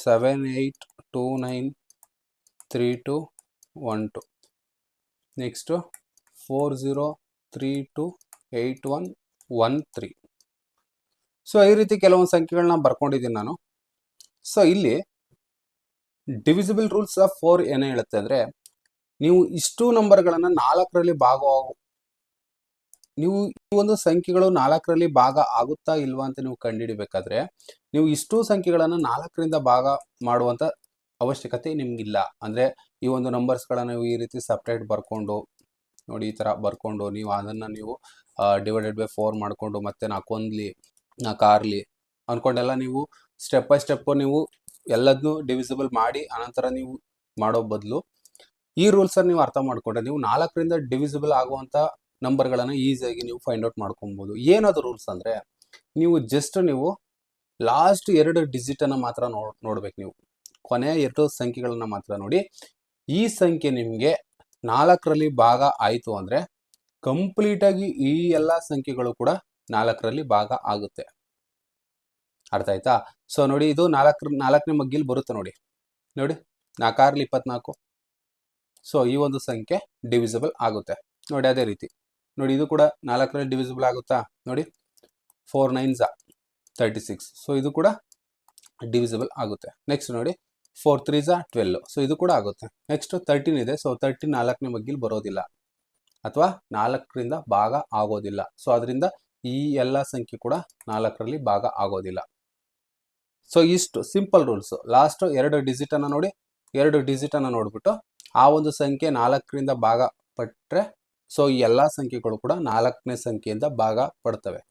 seven eight two nine three two one two next four zero three two eight one one three so ಈ ರೀತಿ ಕೆಲವೊಂದು ಸಂಖ್ಯೆಗಳನ್ನ ಬರ್ಕೊಂಡಿದ್ದೀನಿ ನಾನು. So ಇಲ್ಲಿ divisible rules of four ಏನೇ ಹೇಳುತ್ತೆ ಅಂದರೆ, ನೀವು ಇಷ್ಟು ನಂಬರ್ಗಳನ್ನು ನಾಲ್ಕರಲ್ಲಿ ಭಾಗ ನೀವು ಈ ಒಂದು ಸಂಖ್ಯೆಗಳು ನಾಲ್ಕರಲ್ಲಿ ಭಾಗ ಆಗುತ್ತಾ ಇಲ್ವಾ ಅಂತ ನೀವು ಕಂಡುಹಿಡಿಬೇಕಾದ್ರೆ, ನೀವು ಇಷ್ಟು ಸಂಖ್ಯೆಗಳನ್ನು ನಾಲ್ಕರಿಂದ ಭಾಗ ಮಾಡುವಂಥ ಅವಶ್ಯಕತೆ ನಿಮಗಿಲ್ಲ. ಅಂದರೆ ಈ ಒಂದು ನಂಬರ್ಸ್ಗಳನ್ನು ನೀವು ಈ ರೀತಿ ಸಪ್ರೇಟ್ ಬರ್ಕೊಂಡು, ನೋಡಿ ಈ ಥರ ಬರ್ಕೊಂಡು, ನೀವು ಅದನ್ನು ನೀವು ಡಿವೈಡೆಡ್ ಬೈ ಫೋರ್ ಮಾಡಿಕೊಂಡು ಮತ್ತೆ ನಾಲ್ಕು ಒಂದ್ಲಿ, ನಾಲ್ಕು ಆರ್ಲಿ ಅಂದ್ಕೊಂಡೆಲ್ಲ ನೀವು ಸ್ಟೆಪ್ ಬೈ ಸ್ಟೆಪ್ಪು ನೀವು ಎಲ್ಲದನ್ನೂ ಡಿವಿಸಿಬಲ್ ಮಾಡಿ ಅನಂತರ ನೀವು ಮಾಡೋ ಬದಲು ಈ ರೂಲ್ಸನ್ನು ನೀವು ಅರ್ಥ ಮಾಡಿಕೊಂಡ್ರೆ ನೀವು ನಾಲ್ಕರಿಂದ ಡಿವಿಸಿಬಲ್ ಆಗುವಂಥ ನಂಬರ್ಗಳನ್ನು ಈಸಿಯಾಗಿ ನೀವು ಫೈಂಡ್ ಔಟ್ ಮಾಡ್ಕೊಬೋದು. ಏನಾದರೂ ರೂಲ್ಸ್ ಅಂದರೆ, ನೀವು ಜಸ್ಟ್ ನೀವು ಲಾಸ್ಟ್ ಎರಡು ಡಿಜಿಟನ್ನು ಮಾತ್ರ ನೋಡ್ ನೋಡ್ಬೇಕು ನೀವು. ಕೊನೆಯ ಎರಡು ಸಂಖ್ಯೆಗಳನ್ನು ಮಾತ್ರ ನೋಡಿ. ಈ ಸಂಖ್ಯೆ ನಿಮಗೆ ನಾಲ್ಕರಲ್ಲಿ ಭಾಗ ಆಯಿತು ಅಂದರೆ ಕಂಪ್ಲೀಟಾಗಿ ಈ ಎಲ್ಲ ಸಂಖ್ಯೆಗಳು ಕೂಡ ನಾಲ್ಕರಲ್ಲಿ ಭಾಗ ಆಗುತ್ತೆ. ಅರ್ಥ ಆಯ್ತಾ? ಸೊ ನೋಡಿ, ಇದು ನಾಲ್ಕರ ನಾಲ್ಕನೇ ಮಗ್ಗಿಲ್ ಬರುತ್ತೆ ನೋಡಿ. ನೋಡಿ, ನಾಲ್ಕಾರಲ್ಲಿ ಇಪ್ಪತ್ನಾಲ್ಕು. ಸೊ ಈ ಒಂದು ಸಂಖ್ಯೆ ಡಿವಿಸಿಬಲ್ ಆಗುತ್ತೆ. ನೋಡಿ, ಅದೇ ರೀತಿ. ನೋಡಿ, ಇದು ಕೂಡ ನಾಲ್ಕರಲ್ಲಿ ಡಿವಿಸಿಬಲ್ ಆಗುತ್ತಾ? ನೋಡಿ four nines thirty six so ಇದು ಕೂಡ ಡಿವಿಸಿಬಲ್ ಆಗುತ್ತೆ. ನೆಕ್ಸ್ಟ್ ನೋಡಿ ಫೋರ್ ತ್ರೀಸ ಟ್ವೆಲ್ ಸೊ ಇದು ಕೂಡ ಆಗುತ್ತೆ. ನೆಕ್ಸ್ಟ್ ತರ್ಟೀನ್ ಇದೆ. ಸೊ ತರ್ಟೀನ್ ನಾಲ್ಕನೇ ಬಗ್ಗೆ ಬರೋದಿಲ್ಲ. ಅಥವಾ ನಾಲ್ಕರಿಂದ ಭಾಗ ಆಗೋದಿಲ್ಲ. ಸೊ ಅದರಿಂದ ಈ ಎಲ್ಲ ಸಂಖ್ಯೆ ಕೂಡ ನಾಲ್ಕರಲ್ಲಿ ಭಾಗ ಆಗೋದಿಲ್ಲ. ಸೊ ಇಷ್ಟು ಸಿಂಪಲ್ ರೂಲ್ಸ್ ಲಾಸ್ಟ್ ಎರಡು ಡಿಜಿಟನ್ನು ನೋಡಿ, ಎರಡು ಡಿಜಿಟನ್ನು ನೋಡಿಬಿಟ್ಟು ಆ ಒಂದು ಸಂಖ್ಯೆ ನಾಲ್ಕರಿಂದ ಭಾಗ ಪಟ್ಟರೆ ಸೊ ಈ ಎಲ್ಲ ಸಂಖ್ಯೆಗಳು ಕೂಡ ನಾಲ್ಕನೇ ಸಂಖ್ಯೆಯಿಂದ ಭಾಗ ಪಡ್ತವೆ.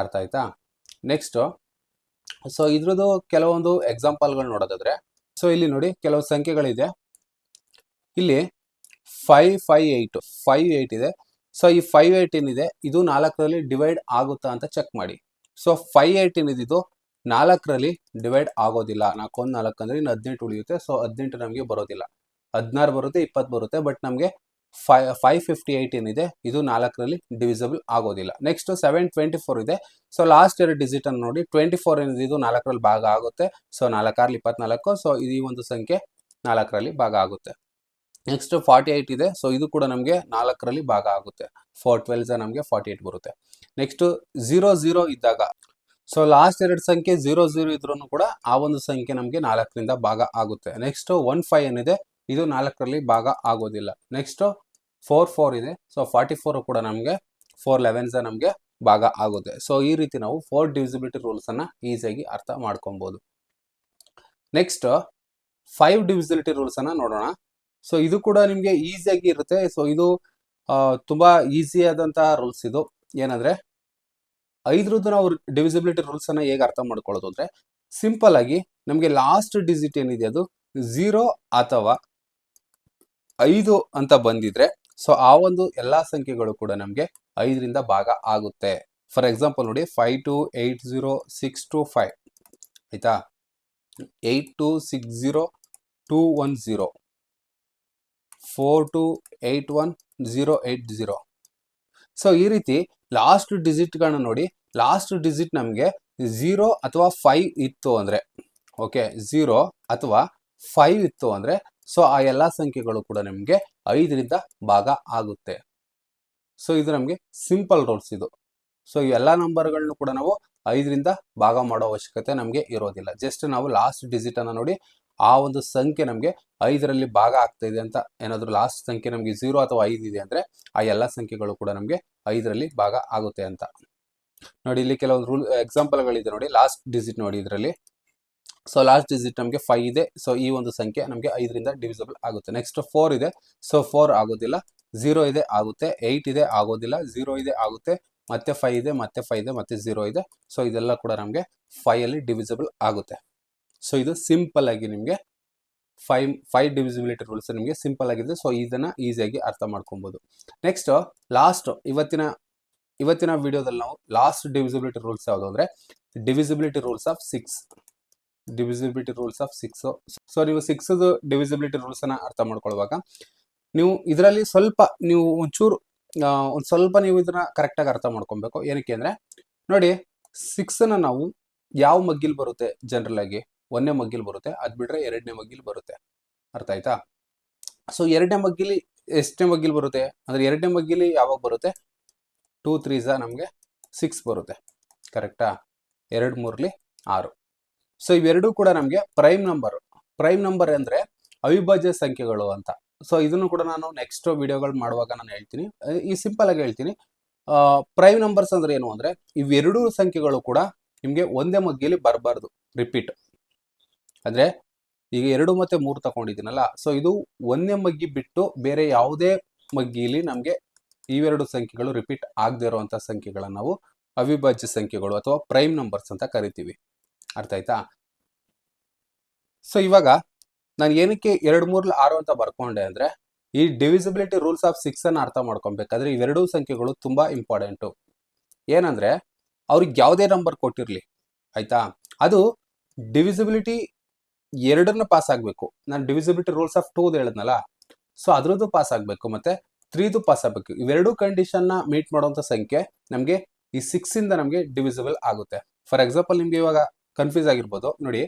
ಅರ್ಥ ಆಯ್ತಾ? ನೆಕ್ಸ್ಟು ಸೊ ಇದ್ರದ್ದು ಕೆಲವೊಂದು ಎಕ್ಸಾಂಪಲ್ಗಳು ನೋಡೋದಾದ್ರೆ ಸೊ ಇಲ್ಲಿ ನೋಡಿ ಕೆಲವು ಸಂಖ್ಯೆಗಳಿದೆ. ಇಲ್ಲಿ five five eight five eight ಇದೆ. ಸೊ ಈ ಫೈವ್ ಏಯ್ಟ್ ಏನಿದೆ, ಇದು ನಾಲ್ಕರಲ್ಲಿ ಡಿವೈಡ್ ಆಗುತ್ತಾ ಅಂತ ಚೆಕ್ ಮಾಡಿ. ಸೊ ಫೈವ್ ಏಯ್ಟ್ ಏನಿದೆ, ಇದು ನಾಲ್ಕರಲ್ಲಿ ಡಿವೈಡ್ ಆಗೋದಿಲ್ಲ. ನಾಲ್ಕೊಂದು ನಾಲ್ಕು ಅಂದರೆ ಇನ್ನು ಹದಿನೆಂಟು ಉಳಿಯುತ್ತೆ. ಸೊ ಹದಿನೆಂಟು ನಮಗೆ ಬರೋದಿಲ್ಲ. ಹದಿನಾರು ಬರುತ್ತೆ, ಇಪ್ಪತ್ತು ಬರುತ್ತೆ ಬಟ್ ನಮಗೆ ಫೈ ಫೈವ್ ಫಿಫ್ಟಿ ಏಯ್ಟ್ ಏನಿದೆ, ಇದು ನಾಲ್ಕರಲ್ಲಿ ಡಿವಿಸಬಲ್ ಆಗೋದಿಲ್ಲ. ನೆಕ್ಸ್ಟ್ ಸೆವೆನ್ ಟ್ವೆಂಟಿ ಫೋರ್ ಇದೆ. ಸೊ ಲಾಸ್ಟ್ ಎರಡು ಡಿಜಿಟ್ ಅನ್ನು ನೋಡಿ ಟ್ವೆಂಟಿ ಫೋರ್ ಏನಿದೆ, ಇದು ನಾಲ್ಕರಲ್ಲಿ ಭಾಗ ಆಗುತ್ತೆ. ಸೊ ನಾಲ್ಕಾರಲ್ಲಿ ಇಪ್ಪತ್ನಾಲ್ಕು ಸೊ ಈ ಒಂದು ಸಂಖ್ಯೆ ನಾಲ್ಕರಲ್ಲಿ ಭಾಗ ಆಗುತ್ತೆ. ನೆಕ್ಸ್ಟ್ ಫಾರ್ಟಿ ಏಯ್ಟ್ ಇದೆ ಸೊ ಇದು ಕೂಡ ನಮಗೆ ನಾಲ್ಕರಲ್ಲಿ ಭಾಗ ಆಗುತ್ತೆ. ಫೋರ್ ಟ್ವೆಲ್ಸ್ ನಮಗೆ ಫಾರ್ಟಿ ಏಯ್ಟ್ ಬರುತ್ತೆ. ನೆಕ್ಸ್ಟ್ ಝೀರೋ ಝೀರೋ ಇದ್ದಾಗ ಸೊ ಲಾಸ್ಟ್ ಎರಡು ಸಂಖ್ಯೆ ಝೀರೋ ಝೀರೋ ಇದ್ರೂ ಕೂಡ ಆ ಒಂದು ಸಂಖ್ಯೆ ನಮಗೆ ನಾಲ್ಕರಿಂದ ಭಾಗ ಆಗುತ್ತೆ. ನೆಕ್ಸ್ಟ್ ಒನ್ ಫೈವ್ ಏನಿದೆ, ಇದು ನಾಲ್ಕರಲ್ಲಿ ಭಾಗ ಆಗೋದಿಲ್ಲ. ನೆಕ್ಸ್ಟ್ ಫೋರ್ ಫೋರ್ ಇದೆ. ಸೊ ಫಾರ್ಟಿ ಫೋರ್ ಕೂಡ ನಮಗೆ ಫೋರ್ ಲೆವೆನ್ಸ ನಮಗೆ ಭಾಗ ಆಗುತ್ತೆ. ಸೊ ಈ ರೀತಿ ನಾವು ಫೋರ್ ಡಿವಿಸಿಬಿಲಿಟಿ ರೂಲ್ಸನ್ನು ಈಸಿಯಾಗಿ ಅರ್ಥ ಮಾಡ್ಕೊಬೋದು. ನೆಕ್ಸ್ಟ್ ಫೈವ್ ಡಿವಿಸಿಬಿಲಿಟಿ ರೂಲ್ಸನ್ನು ನೋಡೋಣ. ಸೊ ಇದು ಕೂಡ ನಿಮಗೆ ಈಸಿಯಾಗಿ ಇರುತ್ತೆ. ಸೊ ಇದು ತುಂಬ ಆದಂತಹ ರೂಲ್ಸ್ ಇದು. ಏನಂದರೆ, ಐದರದ್ದು ನಾವು ಡಿವಿಸಿಬಿಲಿಟಿ ರೂಲ್ಸ್ ಅನ್ನ ಹೇಗೆ ಅರ್ಥ ಮಾಡ್ಕೊಳ್ಳೋದು ಅಂದ್ರೆ ಸಿಂಪಲ್ ಆಗಿ ನಮಗೆ ಲಾಸ್ಟ್ ಡಿಜಿಟ್ ಏನಿದೆ ಅದು ಝೀರೋ ಅಥವಾ ಐದು ಅಂತ ಬಂದಿದ್ರೆ ಸೊ ಆ ಒಂದು ಎಲ್ಲಾ ಸಂಖ್ಯೆಗಳು ಕೂಡ ನಮಗೆ ಐದರಿಂದ ಭಾಗ ಆಗುತ್ತೆ. ಫಾರ್ ಎಕ್ಸಾಂಪಲ್ ನೋಡಿ five two eight zero six two five ಆಯ್ತಾ? Eight two six zero two one zero four two eight one zero eight zero so ಈ ರೀತಿ ಲಾಸ್ಟ್ ಡಿಜಿಟ್ಗಳನ್ನ ನೋಡಿ ಲಾಸ್ಟ್ ಡಿಜಿಟ್ ನಮಗೆ ಝೀರೋ ಅಥವಾ ಫೈವ್ ಇತ್ತು ಅಂದರೆ ಓಕೆ ಝೀರೋ ಅಥವಾ ಫೈವ್ ಇತ್ತು ಅಂದರೆ ಸೊ ಆ ಎಲ್ಲ ಸಂಖ್ಯೆಗಳು ಕೂಡ ನಿಮಗೆ ಐದರಿಂದ ಭಾಗ ಆಗುತ್ತೆ. ಸೊ ಇದು ನಮಗೆ ಸಿಂಪಲ್ ರೂಲ್ಸ್ ಇದು. ಸೊ ಈ ಎಲ್ಲ ನಂಬರ್ಗಳನ್ನು ಕೂಡ ನಾವು ಐದರಿಂದ ಭಾಗ ಮಾಡೋ ಅವಶ್ಯಕತೆ ನಮಗೆ ಇರೋದಿಲ್ಲ. ಜಸ್ಟ್ ನಾವು ಲಾಸ್ಟ್ ಡಿಜಿಟ್ ಅನ್ನು ನೋಡಿ, ಆ ಒಂದು ಸಂಖ್ಯೆ ನಮಗೆ ಐದರಲ್ಲಿ ಭಾಗ ಆಗ್ತಾ ಇದೆ ಅಂತ ಏನಾದರೂ ಲಾಸ್ಟ್ ಸಂಖ್ಯೆ ನಮಗೆ ಝೀರೋ ಅಥವಾ ಐದು ಇದೆ ಅಂದರೆ, ಆ ಎಲ್ಲ ಸಂಖ್ಯೆಗಳು ಕೂಡ ನಮಗೆ ಐದರಲ್ಲಿ ಭಾಗ ಆಗುತ್ತೆ ಅಂತ. ನೋಡಿ, ಇಲ್ಲಿ ಕೆಲವೊಂದು ರೂಲ್ ಎಕ್ಸಾಂಪಲ್ಗಳಿದೆ ನೋಡಿ ಲಾಸ್ಟ್ ಡಿಜಿಟ್ ನೋಡಿ ಇದರಲ್ಲಿ. ಸೊ ಲಾಸ್ಟ್ ಡಿಜಿಟ್ ನಮಗೆ ಫೈವ್ ಇದೆ. ಸೊ ಈ ಒಂದು ಸಂಖ್ಯೆ ನಮಗೆ ಐದರಿಂದ ಡಿವಿಸಬಲ್ ಆಗುತ್ತೆ. ನೆಕ್ಸ್ಟ್ ಫೋರ್ ಇದೆ. ಸೊ ಫೋರ್ ಆಗೋದಿಲ್ಲ. ಝೀರೋ ಇದೆ, ಆಗುತ್ತೆ. ಏಯ್ಟ್ ಇದೆ, ಆಗೋದಿಲ್ಲ. ಝೀರೋ ಇದೆ, ಆಗುತ್ತೆ. ಮತ್ತೆ ಫೈವ್ ಇದೆ, ಮತ್ತೆ ಫೈವ್ ಇದೆ, ಮತ್ತೆ ಝೀರೋ ಇದೆ. ಸೊ ಇದೆಲ್ಲ ಕೂಡ ನಮಗೆ ಫೈವ್ ಅಲ್ಲಿ ಡಿವಿಸಬಲ್ ಆಗುತ್ತೆ. ಸೊ ಇದು ಸಿಂಪಲ್ ಆಗಿ ನಿಮಗೆ ಫೈವ್ ಫೈವ್ ಡಿವಿಸಿಬಿಲಿಟಿ ರೂಲ್ಸ್ ನಿಮಗೆ ಸಿಂಪಲ್ ಆಗಿದೆ. ಸೊ ಇದನ್ನ ಈಸಿಯಾಗಿ ಅರ್ಥ ಮಾಡ್ಕೊಬೋದು. ನೆಕ್ಸ್ಟ್ ಲಾಸ್ಟ್ ಇವತ್ತಿನ ಇವತ್ತಿನ ವಿಡಿಯೋದಲ್ಲಿ ನಾವು ಲಾಸ್ಟ್ ಡಿವಿಸಿಬಿಲಿಟಿ ರೂಲ್ಸ್ ಯಾವುದು ಅಂದರೆ divisibility rules of six divisibility rules of six so ನೀವು ಸಿಕ್ಸ್ ಡಿವಿಸಿಬಿಲಿಟಿ ರೂಲ್ಸ್ ಅನ್ನ ಅರ್ಥ ಮಾಡ್ಕೊಳ್ಳುವಾಗ ನೀವು ಇದರಲ್ಲಿ ಸ್ವಲ್ಪ ನೀವು ಒಂಚೂರು ಒಂದು ಒಂದ್ ಸ್ವಲ್ಪ ನೀವು ಇದನ್ನ ಕರೆಕ್ಟಾಗಿ ಅರ್ಥ ಮಾಡ್ಕೊಬೇಕು ಏನಕ್ಕೆ ಅಂದ್ರೆ, ನೋಡಿ ಸಿಕ್ಸ್ ಅನ್ನ ನಾವು ಯಾವ ಮಗ್ಗಿಲ್ ಬರುತ್ತೆ ಜನರಲ್ ಆಗಿ? ಒಂದನೇ ಮಗ್ಗಿಲ್ ಬರುತ್ತೆ, ಅದ್ ಬಿಟ್ರೆ ಎರಡನೇ ಮಗ್ಗಿಲ್ ಬರುತ್ತೆ. ಅರ್ಥ ಆಯ್ತಾ? ಸೊ ಎರಡನೇ ಮಗ್ಗಿಲಿ ಎಷ್ಟನೇ ಮಗ್ಗಿಲ್ ಬರುತ್ತೆ? ಅಂದ್ರೆ ಎರಡನೇ ಮಗ್ಗಿಲಿ ಯಾವಾಗ ಬರುತ್ತೆ? ಟೂ ತ್ರೀಸ ನಮಗೆ ಸಿಕ್ಸ್ ಬರುತ್ತೆ. ಕರೆಕ್ಟಾ ಎರಡು ಮೂರ್ಲಿ ಆರು. ಸೊ ಇವೆರಡೂ ಕೂಡ ನಮಗೆ ಪ್ರೈಮ್ ನಂಬರ್ ಪ್ರೈಮ್ ನಂಬರ್ ಅಂದ್ರೆ ಅವಿಭಾಜ್ಯ ಸಂಖ್ಯೆಗಳು ಅಂತ. ಸೊ ಇದನ್ನು ಕೂಡ ನಾನು ನೆಕ್ಸ್ಟ್ ವಿಡಿಯೋಗಳು ಮಾಡುವಾಗ ನಾನು ಹೇಳ್ತೀನಿ. ಈ ಸಿಂಪಲ್ ಆಗಿ ಹೇಳ್ತೀನಿ. ಪ್ರೈಮ್ ನಂಬರ್ಸ್ ಅಂದ್ರೆ ಏನು ಅಂದ್ರೆ ಇವೆರಡೂ ಸಂಖ್ಯೆಗಳು ಕೂಡ ನಿಮಗೆ ಒಂದೇ ಮಗ್ಗಿಯಲ್ಲಿ ಬರಬಾರ್ದು. ರಿಪೀಟ್ ಅಂದ್ರೆ ಈಗ ಎರಡು ಮತ್ತೆ ಮೂರು ತಗೊಂಡಿದ್ದೀನಲ್ಲ ಸೊ ಇದು ಒಂದೇ ಮಗ್ಗಿ ಬಿಟ್ಟು ಬೇರೆ ಯಾವುದೇ ಮಗ್ಗಿಲಿ ನಮಗೆ ಇವೆರಡು ಸಂಖ್ಯೆಗಳು ರಿಪೀಟ್ ಆಗದೆ ಇರುವಂತಹ ಸಂಖ್ಯೆಗಳನ್ನ ನಾವು ಅವಿಭಾಜ್ಯ ಸಂಖ್ಯೆಗಳು ಅಥವಾ ಪ್ರೈಮ್ ನಂಬರ್ಸ್ ಅಂತ ಕರಿತೀವಿ. ಅರ್ಥ ಆಯ್ತಾ? ಸೊ ಇವಾಗ ನಾನು ಏನಕ್ಕೆ ಎರಡು ಮೂರ್ಲ ಆರು ಅಂತ ಬರ್ಕೊಂಡೆ ಅಂದ್ರೆ, ಈ ಡಿವಿಸಿಬಿಲಿಟಿ ರೂಲ್ಸ್ ಆಫ್ ಸಿಕ್ಸ್ ಅನ್ನ ಅರ್ಥ ಮಾಡ್ಕೊಬೇಕಾದ್ರೆ ಇವೆರಡೂ ಸಂಖ್ಯೆಗಳು ತುಂಬಾ ಇಂಪಾರ್ಟೆಂಟು ಏನಂದ್ರೆ, ಅವ್ರಿಗೆ ಯಾವುದೇ ನಂಬರ್ ಕೊಟ್ಟಿರ್ಲಿ, ಆಯ್ತಾ? ಅದು ಡಿವಿಸಿಬಿಲಿಟಿ ಎರಡನ್ನ ಪಾಸ್ ಆಗಬೇಕು. ನಾನು ಡಿವಿಸಿಬಿಲಿಟಿ ರೂಲ್ಸ್ ಆಫ್ ಟೂದು ಹೇಳಿದ್ನಲ್ಲ ಸೊ ಅದ್ರದ್ದು ಪಾಸ್ ಆಗಬೇಕು ಮತ್ತೆ ತ್ರೀದು ಪಾಸ್ ಆಗಬೇಕು. ಇವೆರಡೂ ಕಂಡೀಷನ್ನ ಮೀಟ್ ಮಾಡುವಂಥ ಸಂಖ್ಯೆ ನಮಗೆ ಈ ಸಿಕ್ಸಿಂದ ನಮಗೆ ಡಿವಿಸಿಬಲ್ ಆಗುತ್ತೆ. ಫಾರ್ ಎಕ್ಸಾಂಪಲ್ ನಿಮ್ಗೆ ಇವಾಗ ಕನ್ಫ್ಯೂಸ್ ಆಗಿರ್ಬೋದು. ನೋಡಿ,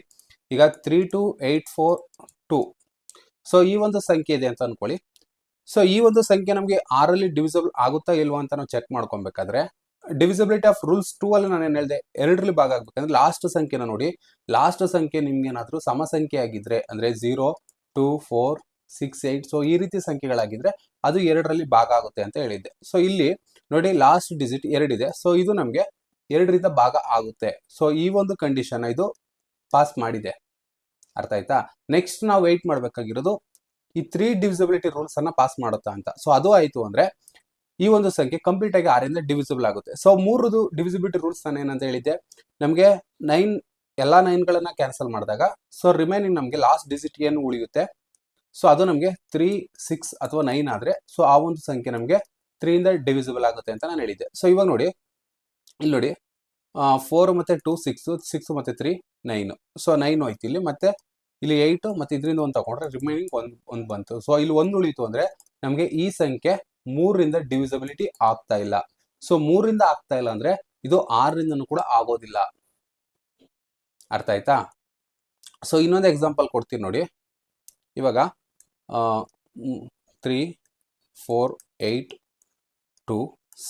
ಈಗ three two eight four two so ಈ ಒಂದು ಸಂಖ್ಯೆ ಇದೆ ಅಂತ ಅನ್ಕೊಳ್ಳಿ. ಸೊ ಈ ಒಂದು ಸಂಖ್ಯೆ ನಮಗೆ ಆರಲ್ಲಿ ಡಿವಿಸಬಲ್ ಆಗುತ್ತಾ ಇಲ್ವಾ ಅಂತ ನಾವು ಚೆಕ್ ಮಾಡ್ಕೊಬೇಕಾದ್ರೆ ಡಿವಿಸಿಬಿಲಿಟಿ ಆಫ್ ರೂಲ್ಸ್ ಟೂ ಅಲ್ಲಿ ನಾನು ಏನು ಹೇಳಿದೆ, ಎರಡರಲ್ಲಿ ಭಾಗ ಆಗ್ಬೇಕಂದ್ರೆ ಲಾಸ್ಟ್ ಸಂಖ್ಯೆನ ನೋಡಿ. ಲಾಸ್ಟ್ ಸಂಖ್ಯೆ ನಿಮ್ಗೆ ಏನಾದರೂ ಸಮ ಸಂಖ್ಯೆ ಆಗಿದ್ರೆ, ಅಂದರೆ zero two four six eight so ಈ ರೀತಿ ಸಂಖ್ಯೆಗಳಾಗಿದ್ರೆ ಅದು ಎರಡರಲ್ಲಿ ಭಾಗ ಆಗುತ್ತೆ ಅಂತ ಹೇಳಿದ್ದೆ. ಸೊ ಇಲ್ಲಿ ನೋಡಿ ಲಾಸ್ಟ್ ಡಿಜಿಟ್ ಎರಡಿದೆ. ಸೊ ಇದು ನಮಗೆ ಎರಡರಿಂದ ಭಾಗ ಆಗುತ್ತೆ. ಸೊ ಈ ಒಂದು ಕಂಡೀಷನ್ ಇದು ಪಾಸ್ ಮಾಡಿದೆ. ಅರ್ಥ ಆಯ್ತಾ? ನೆಕ್ಸ್ಟ್ ನಾವು ವೆಯ್ಟ್ ಮಾಡಬೇಕಾಗಿರೋದು ಈ ತ್ರೀ ಡಿವಿಸಿಬಿಲಿಟಿ ರೂಲ್ಸ್ ಅನ್ನ ಪಾಸ್ ಮಾಡುತ್ತಾ ಅಂತ. ಸೊ ಅದು ಆಯ್ತು ಅಂದ್ರೆ ಈ ಒಂದು ಸಂಖ್ಯೆ ಕಂಪ್ಲೀಟ್ ಆಗಿ ಆರಿಂದ ಡಿವಿಸಿಬಲ್ ಆಗುತ್ತೆ. ಸೊ ಮೂರದು ಡಿವಿಸಿಬಿಲಿಟಿ ರೂಲ್ಸ್ ನಾನು ಏನಂತ ಹೇಳಿದ್ದೆ? ನಮಗೆ ನೈನ್ ಎಲ್ಲ ನೈನ್ಗಳನ್ನ ಕ್ಯಾನ್ಸಲ್ ಮಾಡಿದಾಗ ಸೊ ರಿಮೈನಿಂಗ್ ನಮಗೆ ಲಾಸ್ಟ್ ಡಿಜಿಟ್ ಏನು ಉಳಿಯುತ್ತೆ? ಸೊ ಅದು ನಮಗೆ ತ್ರೀ ಸಿಕ್ಸ್ ಅಥವಾ ನೈನ್ ಆದ್ರೆ ಸೊ ಆ ಒಂದು ಸಂಖ್ಯೆ ನಮಗೆ ತ್ರೀಯಿಂದ ಡಿವಿಸಿಬಲ್ ಆಗುತ್ತೆ ಅಂತ ನಾನು ಹೇಳಿದ್ದೆ. ಸೊ ಇವಾಗ ನೋಡಿ ಇಲ್ಲಿ ನೋಡಿ ಫೋರ್ ಮತ್ತೆ ಟೂ ಸಿಕ್ಸ್ ಸಿಕ್ಸ್ ಮತ್ತೆ ತ್ರೀ ನೈನು ಸೊ ನೈನು ಆಯ್ತು ಇಲ್ಲಿ. ಮತ್ತೆ ಇಲ್ಲಿ ಏಯ್ಟು ಮತ್ತೆ ಇದರಿಂದ ಒಂದು ತಗೊಂಡ್ರೆ ರಿಮೈನಿಂಗ್ ಒಂದು ಒಂದು ಬಂತು. ಸೊ ಇಲ್ಲಿ ಒಂದು ಉಳಿತು ಅಂದ್ರೆ ನಮಗೆ ಈ ಸಂಖ್ಯೆ ಮೂರರಿಂದ ಡಿವಿಸಬಿಲಿಟಿ ಆಗ್ತಾ ಇಲ್ಲ. ಸೊ ಮೂರಿಂದ ಆಗ್ತಾ ಇಲ್ಲ ಅಂದ್ರೆ ಇದು ಆರರಿಂದನೂ ಕೂಡ ಆಗೋದಿಲ್ಲ. ಅರ್ಥ ಆಯ್ತಾ? ಸೊ ಇನ್ನೊಂದು ಎಕ್ಸಾಂಪಲ್ ಕೊಡ್ತೀನಿ ನೋಡಿ. ಇವಾಗ three four eight two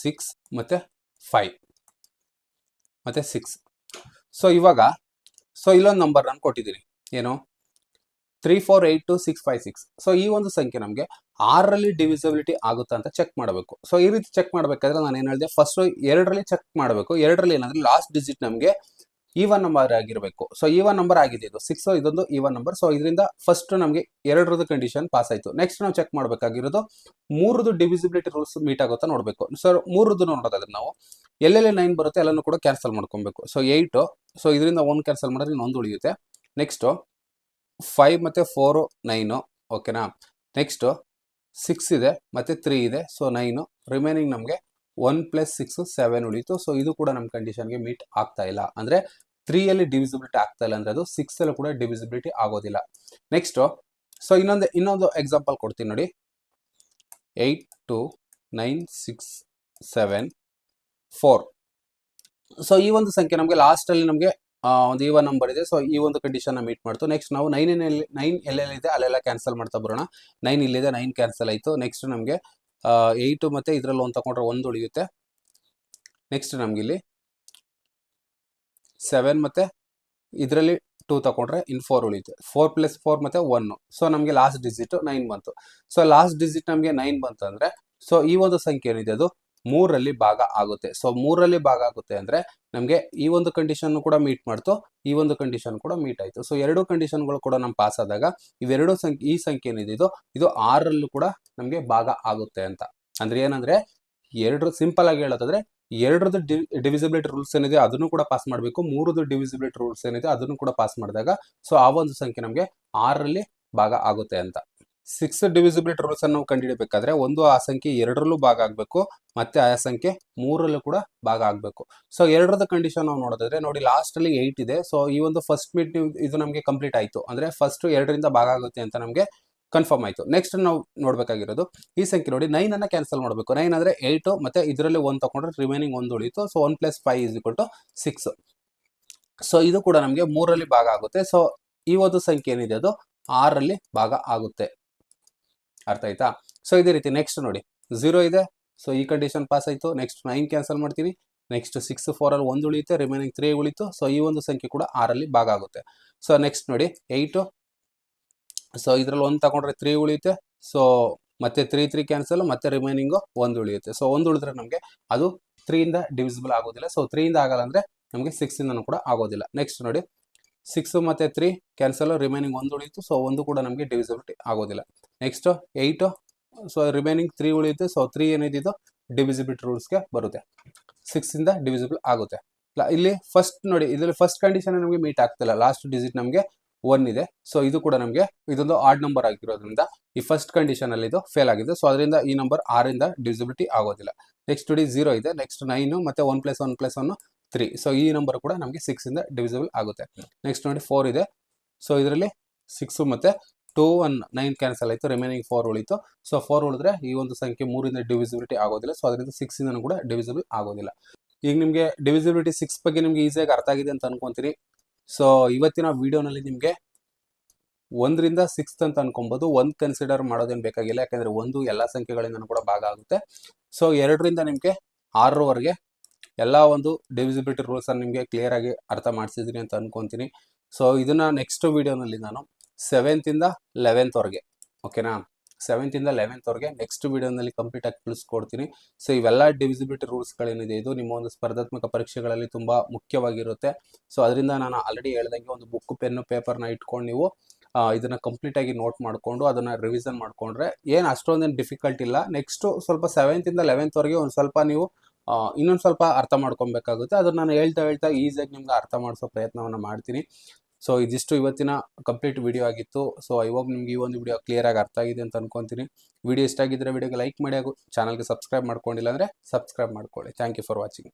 six ಮತ್ತು ಫೈವ್ ಮತ್ತು ಸಿಕ್ಸ್ ಸೊ ಇವಾಗ ಸೊ ಇಲ್ಲೊಂದು ನಂಬರ್ ನಾನು ಕೊಟ್ಟಿದ್ದೀನಿ. ಏನು? Three four eight two six five six so ಈ ಒಂದು ಸಂಖ್ಯೆ ನಮಗೆ ಆರರಲ್ಲಿ ಡಿವಿಸಿಬಿಲಿಟಿ ಆಗುತ್ತಾ ಅಂತ ಚೆಕ್ ಮಾಡಬೇಕು. ಸೊ ಈ ರೀತಿ ಚೆಕ್ ಮಾಡಬೇಕಾದ್ರೆ ನಾನು ಏನು ಹೇಳಿದೆ ಫಸ್ಟ್ ಎರಡರಲ್ಲಿ ಚೆಕ್ ಮಾಡಬೇಕು. ಎರಡರಲ್ಲಿ ಏನಂದ್ರೆ ಲಾಸ್ಟ್ ಡಿಜಿಟ್ ನಮಗೆ ಈವನ್ ನಂಬರ್ ಆಗಿರಬೇಕು. ಸೊ ಈವನ್ ನಂಬರ್ ಆಗಿದೆ ಇದು. ಸಿಕ್ಸ್ ಇದೊಂದು ಈವನ್ ನಂಬರ್ ಸೊ ಇದರಿಂದ ಫಸ್ಟ್ ನಮಗೆ ಎರಡರದ್ದು ಕಂಡೀಷನ್ ಪಾಸ್ ಆಯಿತು. ನೆಕ್ಸ್ಟ್ ನಾವು ಚೆಕ್ ಮಾಡಬೇಕಾಗಿರೋದು ಮೂರದು ಡಿವಿಸಿಬಿಲಿಟಿ ರೂಲ್ಸ್ ಮೀಟ್ ಆಗುತ್ತಾ ನೋಡಬೇಕು. ಸರ್ ಮೂರದ್ದು ನೋಡೋದಾದ್ರೆ ನಾವು ಎಲ್ಲೆಲ್ಲಿ ನೈನ್ ಬರುತ್ತೆ ಎಲ್ಲನೂ ಕೂಡ ಕ್ಯಾನ್ಸಲ್ ಮಾಡ್ಕೊಬೇಕು. ಸೊ ಏಯ್ಟು ಸೊ ಇದರಿಂದ ಒಂದು ಕ್ಯಾನ್ಸಲ್ ಮಾಡಿದ್ರೆ ಇನ್ನೊಂದು ಉಳಿಯುತ್ತೆ. ನೆಕ್ಸ್ಟು ಫೈವ್ ಮತ್ತು ಫೋರು ನೈನು ಓಕೆನಾ ನೆಕ್ಸ್ಟು ಸಿಕ್ಸ್ ಇದೆ, ಮತ್ತು ತ್ರೀ ಇದೆ. ಸೊ ನೈನು ರಿಮೈನಿಂಗ್ ನಮಗೆ ಒನ್ ಪ್ಲಸ್ ಸಿಕ್ಸ್ ಸೆವೆನ್ ಉಳಿತು. ಸೊ ಇದು ಕೂಡ ನಮ್ಮ ಕಂಡೀಷನ್ಗೆ ಮೀಟ್ ಆಗ್ತಾ ಇಲ್ಲ. ಅಂದರೆ ತ್ರೀಯಲ್ಲಿ ಡಿವಿಸಿಬಿಲಿಟಿ ಆಗ್ತಾ ಇಲ್ಲ ಅಂದರೆ ಅದು ಸಿಕ್ಸಲ್ಲೂ ಕೂಡ ಡಿವಿಸಿಬಿಲಿಟಿ ಆಗೋದಿಲ್ಲ. ನೆಕ್ಸ್ಟು ಸೊ ಇನ್ನೊಂದು ಇನ್ನೊಂದು ಎಕ್ಸಾಂಪಲ್ ಕೊಡ್ತೀನಿ ನೋಡಿ. Eight two nine six seven four so ಈ ಒಂದು ಸಂಖ್ಯೆ ನಮಗೆ ಲಾಸ್ಟಲ್ಲಿ ನಮಗೆ ಒಂದು ಈವನ್ ನಂಬರ್ ಇದೆ. ಸೊ ಈ ಒಂದು ಕಂಡೀಷನ್ನ ಮೀಟ್ ಮಾಡ್ತು. ನೆಕ್ಸ್ಟ್ ನಾವು ನೈನ್ ಎಲ್ಲಿ ನೈನ್ ಎಲ್ಲೆಲ್ಲಿದೆ ಅಲ್ಲೆಲ್ಲ ಕ್ಯಾನ್ಸಲ್ ಮಾಡ್ತಾ ಬರೋಣ. ನೈನ್ ಇಲ್ಲಿದೆ ನೈನ್ ಕ್ಯಾನ್ಸಲ್ ಆಯಿತು. ನೆಕ್ಸ್ಟ್ ನಮಗೆ ಏಯ್ಟು ಮತ್ತು ಇದರಲ್ಲಿ ಒಂದು ತಗೊಂಡ್ರೆ ಒಂದು ಉಳಿಯುತ್ತೆ. ನೆಕ್ಸ್ಟ್ ನಮಗಿಲ್ಲಿ ಸೆವೆನ್ ಮತ್ತು ಇದರಲ್ಲಿ ಟೂ ತಗೊಂಡ್ರೆ ಇನ್ ಫೋರ್ ಉಳಿಯುತ್ತೆ. ಫೋರ್ ಪ್ಲಸ್ ಫೋರ್ ಮತ್ತು ಒನ್ನು ಸೊ ನಮಗೆ ಲಾಸ್ಟ್ ಡಿಜಿಟ್ ನೈನ್ ಬಂತು. ಸೊ ಲಾಸ್ಟ್ ಡಿಜಿಟ್ ನಮಗೆ ನೈನ್ ಬಂತು ಅಂದರೆ ಸೊ ಈ ಒಂದು ಸಂಖ್ಯೆ ಏನಿದೆ ಅದು? ಮೂರರಲ್ಲಿ ಭಾಗ ಆಗುತ್ತೆ. ಸೊ ಮೂರರಲ್ಲಿ ಭಾಗ ಆಗುತ್ತೆ ಅಂದ್ರೆ ನಮಗೆ ಈ ಒಂದು ಕಂಡೀಷನ್ ಕೂಡ ಮೀಟ್ ಮಾಡ್ತು, ಈ ಒಂದು ಕಂಡೀಷನ್ ಕೂಡ ಮೀಟ್ ಆಯ್ತು. ಸೊ ಎರಡು ಕಂಡೀಷನ್ಗಳು ಕೂಡ ನಮ್ ಪಾಸ್ ಆದಾಗ ಇವೆರಡು ಸಂಖ್ಯೆ ಈ ಸಂಖ್ಯೆ ಏನಿದೆ ಇದು ಆರಲ್ಲೂ ಕೂಡ ನಮಗೆ ಭಾಗ ಆಗುತ್ತೆ ಅಂತ. ಅಂದ್ರೆ ಏನಂದ್ರೆ ಎರಡು ಸಿಂಪಲ್ ಆಗಿ ಹೇಳೋದಾದ್ರೆ ಎರಡರದ್ದು ಡಿವಿಸಿಬಿಲಿಟಿ ರೂಲ್ಸ್ ಏನಿದೆ ಅದನ್ನು ಕೂಡ ಪಾಸ್ ಮಾಡಬೇಕು. ಮೂರದ್ದು ಡಿವಿಸಿಬಿಲಿಟಿ ರೂಲ್ಸ್ ಏನಿದೆ ಅದನ್ನು ಕೂಡ ಪಾಸ್ ಮಾಡಿದಾಗ ಸೊ ಆ ಒಂದು ಸಂಖ್ಯೆ ನಮಗೆ ಆರರಲ್ಲಿ ಭಾಗ ಆಗುತ್ತೆ ಅಂತ. ಸಿಕ್ಸ್ ಡಿವಿಸಿಬಿಲಿಟಿ ರೂಲ್ಸ್ ಅನ್ನು ಕಂಡುಹಿಡಬೇಕಾದ್ರೆ ಒಂದು ಆ ಸಂಖ್ಯೆ ಎರಡರಲ್ಲೂ ಭಾಗ ಆಗಬೇಕು, ಮತ್ತೆ ಆ ಸಂಖ್ಯೆ ಮೂರರಲ್ಲೂ ಕೂಡ ಭಾಗ ಆಗಬೇಕು. ಸೊ ಎರಡರದ ಕಂಡೀಷನ್ ನಾವು ನೋಡೋದಾದ್ರೆ ನೋಡಿ ಲಾಸ್ಟ್ ಅಲ್ಲಿ ಏಯ್ಟ್ ಇದೆ. ಸೊ ಈ ಒಂದು ಫಸ್ಟ್ ಮೀಟ್ ಇದು ನಮಗೆ ಕಂಪ್ಲೀಟ್ ಆಯಿತು. ಅಂದ್ರೆ ಫಸ್ಟ್ ಎರಡರಿಂದ ಭಾಗ ಆಗುತ್ತೆ ಅಂತ ನಮಗೆ ಕನ್ಫರ್ಮ್ ಆಯಿತು. ನೆಕ್ಸ್ಟ್ ನಾವು ನೋಡಬೇಕಾಗಿರೋದು, ಈ ಸಂಖ್ಯೆ ನೋಡಿ ನೈನ್ ಅನ್ನ ಕ್ಯಾನ್ಸಲ್ ಮಾಡಬೇಕು. ನೈನ್ ಅಂದ್ರೆ ಏಯ್ಟು ಮತ್ತೆ ಇದರಲ್ಲಿ ಒಂದು ತಗೊಂಡ್ರೆ ರಿಮೈನಿಂಗ್ ಒಂದು ಉಳಿತು. So one plus five is equal to six so ಇದು ಕೂಡ ನಮಗೆ ಮೂರರಲ್ಲಿ ಭಾಗ ಆಗುತ್ತೆ. ಸೊ ಈ ಒಂದು ಸಂಖ್ಯೆ ಏನಿದೆ ಅದು ಆರಲ್ಲಿ ಭಾಗ ಆಗುತ್ತೆ. ಅರ್ಥ ಆಯ್ತಾ? ಸೊ ಇದೇ ರೀತಿ ನೆಕ್ಸ್ಟ್ ನೋಡಿ. ಝೀರೋ ಇದೆ. ಸೊ ಈ ಕಂಡೀಷನ್ ಪಾಸ್ ಆಯಿತು. ನೆಕ್ಸ್ಟ್ ನೈನ್ ಕ್ಯಾನ್ಸಲ್ ಮಾಡ್ತೀವಿ. ನೆಕ್ಸ್ಟ್ ಸಿಕ್ಸ್ ಫೋರಲ್ಲಿ ಒಂದು ಉಳಿಯುತ್ತೆ. ರಿಮೈನಿಂಗ್ ತ್ರೀ ಉಳಿತು. ಸೊ ಈ ಒಂದು ಸಂಖ್ಯೆ ಕೂಡ ಆರಲ್ಲಿ ಭಾಗ ಆಗುತ್ತೆ. ಸೊ ನೆಕ್ಸ್ಟ್ ನೋಡಿ. ಏಯ್ಟು ಸೊ ಇದರಲ್ಲಿ ಒಂದು ತಗೊಂಡ್ರೆ ತ್ರೀ ಉಳಿಯುತ್ತೆ. ಸೊ ಮತ್ತೆ ತ್ರೀ ತ್ರೀ ಕ್ಯಾನ್ಸಲ್ ಮತ್ತೆ ರಿಮೈನಿಂಗು ಒಂದು ಉಳಿಯುತ್ತೆ. ಸೊ ಒಂದು ಉಳಿದ್ರೆ ನಮಗೆ ಅದು ತ್ರೀಯಿಂದ ಡಿವಿಸಿಬಲ್ ಆಗೋದಿಲ್ಲ. ಸೊ ತ್ರೀಯಿಂದ ಆಗಲ್ಲ ಅಂದರೆ ನಮಗೆ ಸಿಕ್ಸಿಂದನೂ ಕೂಡ ಆಗೋದಿಲ್ಲ. ನೆಕ್ಸ್ಟ್ ನೋಡಿ. ಸಿಕ್ಸು ಮತ್ತು ತ್ರೀ ಕ್ಯಾನ್ಸಲ್ ರಿಮೈನಿಂಗ್ ಒಂದು ಉಳಿಯಿತು. ಸೊ ಒಂದು ಕೂಡ ನಮಗೆ ಡಿವಿಸಿಬಿಲಿಟಿ ಆಗೋದಿಲ್ಲ. Next eight so remaining three ಉಳಿಯುತ್ತೆ. ಸೊ ತ್ರೀ ಏನಿದ್ದು ಡಿವಿಸಿಬಿಲಿಟಿ ರೂಲ್ಸ್ಗೆ ಬರುತ್ತೆ. ಸಿಕ್ಸಿಂದ ಡಿವಿಸಿಬಲ್ ಆಗುತ್ತೆ. ಇಲ್ಲಿ ಫಸ್ಟ್ ನೋಡಿ, ಇದರಲ್ಲಿ ಫಸ್ಟ್ ಕಂಡೀಷನ್ ನಮಗೆ ಮೀಟ್ ಆಗ್ತಿಲ್ಲ. ಲಾಸ್ಟ್ ಡಿಜಿಟ್ ನಮಗೆ ಒನ್ ಇದೆ. ಸೊ ಇದು ಕೂಡ ನಮಗೆ ಇದೊಂದು ಆಡ್ ನಂಬರ್ ಆಗಿರೋದ್ರಿಂದ ಈ ಫಸ್ಟ್ ಕಂಡೀಷನ್ ಅಲ್ಲಿ ಇದು ಫೇಲ್ ಆಗಿದೆ. ಸೊ ಅದರಿಂದ ಈ ನಂಬರ್ ಆರಿಂದ ಡಿವಿಸಿಬಿಲಿಟಿ ಆಗೋದಿಲ್ಲ. ನೆಕ್ಸ್ಟ್ ಡಿ ಜೀರೋ ಇದೆ. ನೆಕ್ಸ್ಟ್ ನೈನು ಮತ್ತೆ one plus one plus one three so ಈ ನಂಬರ್ ಕೂಡ ನಮಗೆ ಸಿಕ್ಸಿಂದ ಡಿವಿಸಿಬಲ್ ಆಗುತ್ತೆ. ನೆಕ್ಸ್ಟ್ ನೋಡಿ ಫೋರ್ ಇದೆ. ಸೊ ಇದರಲ್ಲಿ ಸಿಕ್ಸು ಮತ್ತೆ ಟೂ ಒನ್ ನೈನ್ ಕ್ಯಾನ್ಸಲ್ ಆಯಿತು ರಿಮೈನಿಂಗ್ ಫೋರ್ ಉಳಿತು. ಸೊ ಫೋರ್ ಉಳಿದ್ರೆ ಈ ಒಂದು ಸಂಖ್ಯೆ ಮೂರಿಂದ ಡಿವಿಸಿಬಿಲಿಟಿ ಆಗೋದಿಲ್ಲ. ಸೊ ಅದರಿಂದ ಸಿಕ್ಸ್ ಇಂದ ಕೂಡ ಡಿವಿಸಿಬಲ್ ಆಗೋದಿಲ್ಲ. ಈಗ ನಿಮಗೆ ಡಿವಿಸಿಬಿಲಿಟಿ ಸಿಕ್ಸ್ ಬಗ್ಗೆ ನಿಮಗೆ ಈಸಿಯಾಗಿ ಅರ್ಥ ಆಗಿದೆ ಅಂತ ಅನ್ಕೊಂತೀನಿ. ಸೊ ಇವತ್ತಿನ ವಿಡಿಯೋನಲ್ಲಿ ನಿಮಗೆ ಒಂದರಿಂದ ಸಿಕ್ಸ್ ಅಂತ ಅನ್ಕೊಬೋದು. ಒಂದು ಕನ್ಸಿಡರ್ ಮಾಡೋದೇನು ಬೇಕಾಗಿಲ್ಲ. ಯಾಕಂದರೆ ಒಂದು ಎಲ್ಲ ಸಂಖ್ಯೆಗಳಿಂದ ಕೂಡ ಭಾಗ ಆಗುತ್ತೆ. ಸೊ ಎರಡರಿಂದ ನಿಮಗೆ ಆರರವರೆಗೆ ಎಲ್ಲ ಒಂದು ಡಿವಿಸಿಬಿಲಿಟಿ ರೂಲ್ಸನ್ನು ನಿಮಗೆ ಕ್ಲಿಯರಾಗಿ ಅರ್ಥ ಮಾಡಿಸಿದ್ದೀನಿ ಅಂತ ಅನ್ಕೊತೀನಿ. ಸೊ ಇದನ್ನು ನೆಕ್ಸ್ಟ್ ವಿಡಿಯೋನಲ್ಲಿ ನಾನು ಸೆವೆಂತಿಂದ ಲೆವೆಂತ್ವರೆಗೆ ಓಕೆನಾ ಸೆವೆಂತಿಂದ ಲೆವೆಂತ್ವರೆಗೆ ನೆಕ್ಸ್ಟ್ ವಿಡಿಯೋನಲ್ಲಿ ಕಂಪ್ಲೀಟ್ ಆಗಿ ತಿಳಿಸ್ಕೊಡ್ತೀನಿ. ಸೊ ಇವೆಲ್ಲ ಡಿವಿಸಿಬಿಲಿಟಿ ರೂಲ್ಸ್ಗಳೇನಿದೆ ಇದು ನಿಮ್ಮ ಒಂದು ಸ್ಪರ್ಧಾತ್ಮಕ ಪರೀಕ್ಷೆಗಳಲ್ಲಿ ತುಂಬ ಮುಖ್ಯವಾಗಿರುತ್ತೆ. ಸೊ ಅದರಿಂದ ನಾನು ಆಲ್ರೆಡಿ ಹೇಳ್ದಂಗೆ ಒಂದು ಬುಕ್ ಪೆನ್ನು ಪೇಪರ್ನ ಇಟ್ಕೊಂಡು ನೀವು ಇದನ್ನು ಇದನ್ನ ಕಂಪ್ಲೀಟ್ ಆಗಿ ನೋಟ್ ಮಾಡಿಕೊಂಡು ಅದನ್ನ ರಿವಿಸನ್ ಮಾಡ್ಕೊಂಡ್ರೆ ಏನು ಅಷ್ಟೊಂದೇನು ಡಿಫಿಕಲ್ಟ್ ಇಲ್ಲ. ನೆಕ್ಸ್ಟ್ ಸ್ವಲ್ಪ ಸೆವೆಂತಿಂದ ಲೆವೆಂತ್ವರೆಗೆ ಒಂದು ಸ್ವಲ್ಪ ನೀವು ಇನ್ನೊಂದು ಸ್ವಲ್ಪ ಅರ್ಥ ಮಾಡ್ಕೊಬೇಕಾಗುತ್ತೆ. ಅದನ್ನ ನಾನು ಹೇಳ್ತಾ ಹೇಳ್ತಾ ಈಸಿಯಾಗಿ ನಿಮ್ಗೆ ಅರ್ಥ ಮಾಡಿಸೋ ಪ್ರಯತ್ನವನ್ನು ಮಾಡ್ತೀನಿ. ಸೊ ಇದಿಷ್ಟು ಇವತ್ತಿನ ಕಂಪ್ಲೀಟ್ ವಿಡಿಯೋ ಆಗಿತ್ತು. ಸೊ ಹೋಪ್ ನಿಮ್ಗೆ ಈ ಒಂದು ವಿಡಿಯೋ ಕ್ಲಿಯರ್ ಆಗಿ ಅರ್ಥ ಆಗಿದೆ ಅಂತ ಅನ್ಕೊಂತೀನಿ. ವಿಡಿಯೋ ಇಷ್ಟ ಆಗಿದ್ರೆ ವಿಡಿಯೋಗೆ ಲೈಕ್ ಮಾಡಿ ಹಾಗೂ ಚಾನಲ್ಗೆ ಸಬ್ಸ್ಕ್ರೈಬ್ ಮಾಡ್ಕೊಂಡಿಲ್ಲ ಅಂದರೆ ಸಬ್ಸ್ಕ್ರೈಬ್ ಮಾಡ್ಕೊಳ್ಳಿ. Thank you for watching